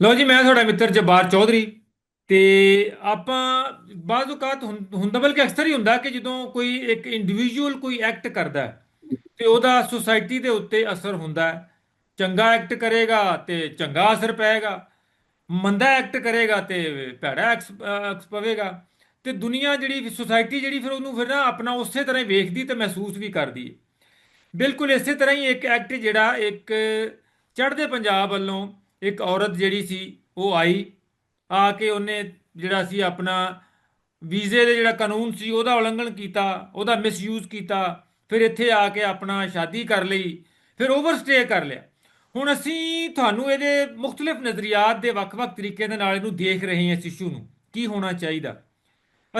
ਲੋ ਜੀ ਮੈਂ ਤੁਹਾਡਾ ਮਿੱਤਰ ਜਬਾਰ ਚੌਧਰੀ ਤੇ ਆਪਾਂ ਬਾਜ਼ ਔਕਾਤ ਹੁੰ- ਹੁੰਦਾ ਬਲਕਿ ਅਕਸਰ ਹੀ ਹੁੰਦਾ ਕਿ ਜਦੋਂ ਕੋਈ ਇੱਕ ਇੰਡੀਵਿਜੂਅਲ ਕੋਈ ਐਕਟ ਕਰਦਾ ਹੈ, ਤੇ ਉਹਦਾ ਸੁਸਾਇਟੀ ਦੇ ਉੱਤੇ ਅਸਰ ਹੁੰਦਾ ਚੰਗਾ ਐਕਟ ਕਰੇਗਾ ਤੇ ਚੰਗਾ ਅਸਰ ਪਏਗਾ ਮੰਦਾ ਐਕਟ ਕਰੇਗਾ ਤੇ ਭੈੜਾ ਐਕਸ ਐਕਸ ਪਵੇਗਾ ਤੇ ਦੁਨੀਆ ਜਿਹੜੀ ਸੁਸਾਇਟੀ ਜਿਹੜੀ ਫਿਰ ਉਹਨੂੰ ਫਿਰ ਨਾ ਆਪਣਾ ਉਸੇ ਤਰ੍ਹਾਂ ਹੀ ਵੇਖਦੀ ਤੇ ਮਹਿਸੂਸ ਵੀ ਕਰਦੀ ਹੈ। ਬਿਲਕੁਲ ਇਸੇ ਤਰ੍ਹਾਂ ਹੀ ਇੱਕ ਐਕਟ ਜਿਹੜਾ ਇੱਕ ਚੜ੍ਹਦੇ ਪੰਜਾਬ ਵੱਲੋਂ ਇੱਕ ਔਰਤ ਜਿਹੜੀ ਸੀ, ਉਹ ਆਈ, ਆ ਕੇ ਉਹਨੇ ਜਿਹੜਾ ਸੀ ਆਪਣਾ ਵੀਜ਼ੇ ਦੇ ਜਿਹੜਾ ਕਾਨੂੰਨ ਸੀ, ਉਹਦਾ ਉਲੰਘਣ ਕੀਤਾ, ਉਹਦਾ ਮਿਸਯੂਜ਼ ਕੀਤਾ, ਫਿਰ ਇੱਥੇ ਆ ਕੇ ਆਪਣਾ ਸ਼ਾਦੀ ਕਰ ਲਈ, ਫਿਰ ਓਵਰਸਟੇ ਕਰ ਲਿਆ। ਹੁਣ ਅਸੀਂ ਤੁਹਾਨੂੰ ਇਹਦੇ ਮੁxtਲਫ ਨਜ਼ਰੀਆਤ ਦੇ ਵੱਖ-ਵੱਖ ਤਰੀਕੇ ਦੇ ਨਾਲ ਇਹਨੂੰ ਦੇਖ ਰਹੇ ਹਾਂ ਇਸ ਇਸ਼ੂ ਨੂੰ, ਕੀ ਹੋਣਾ ਚਾਹੀਦਾ?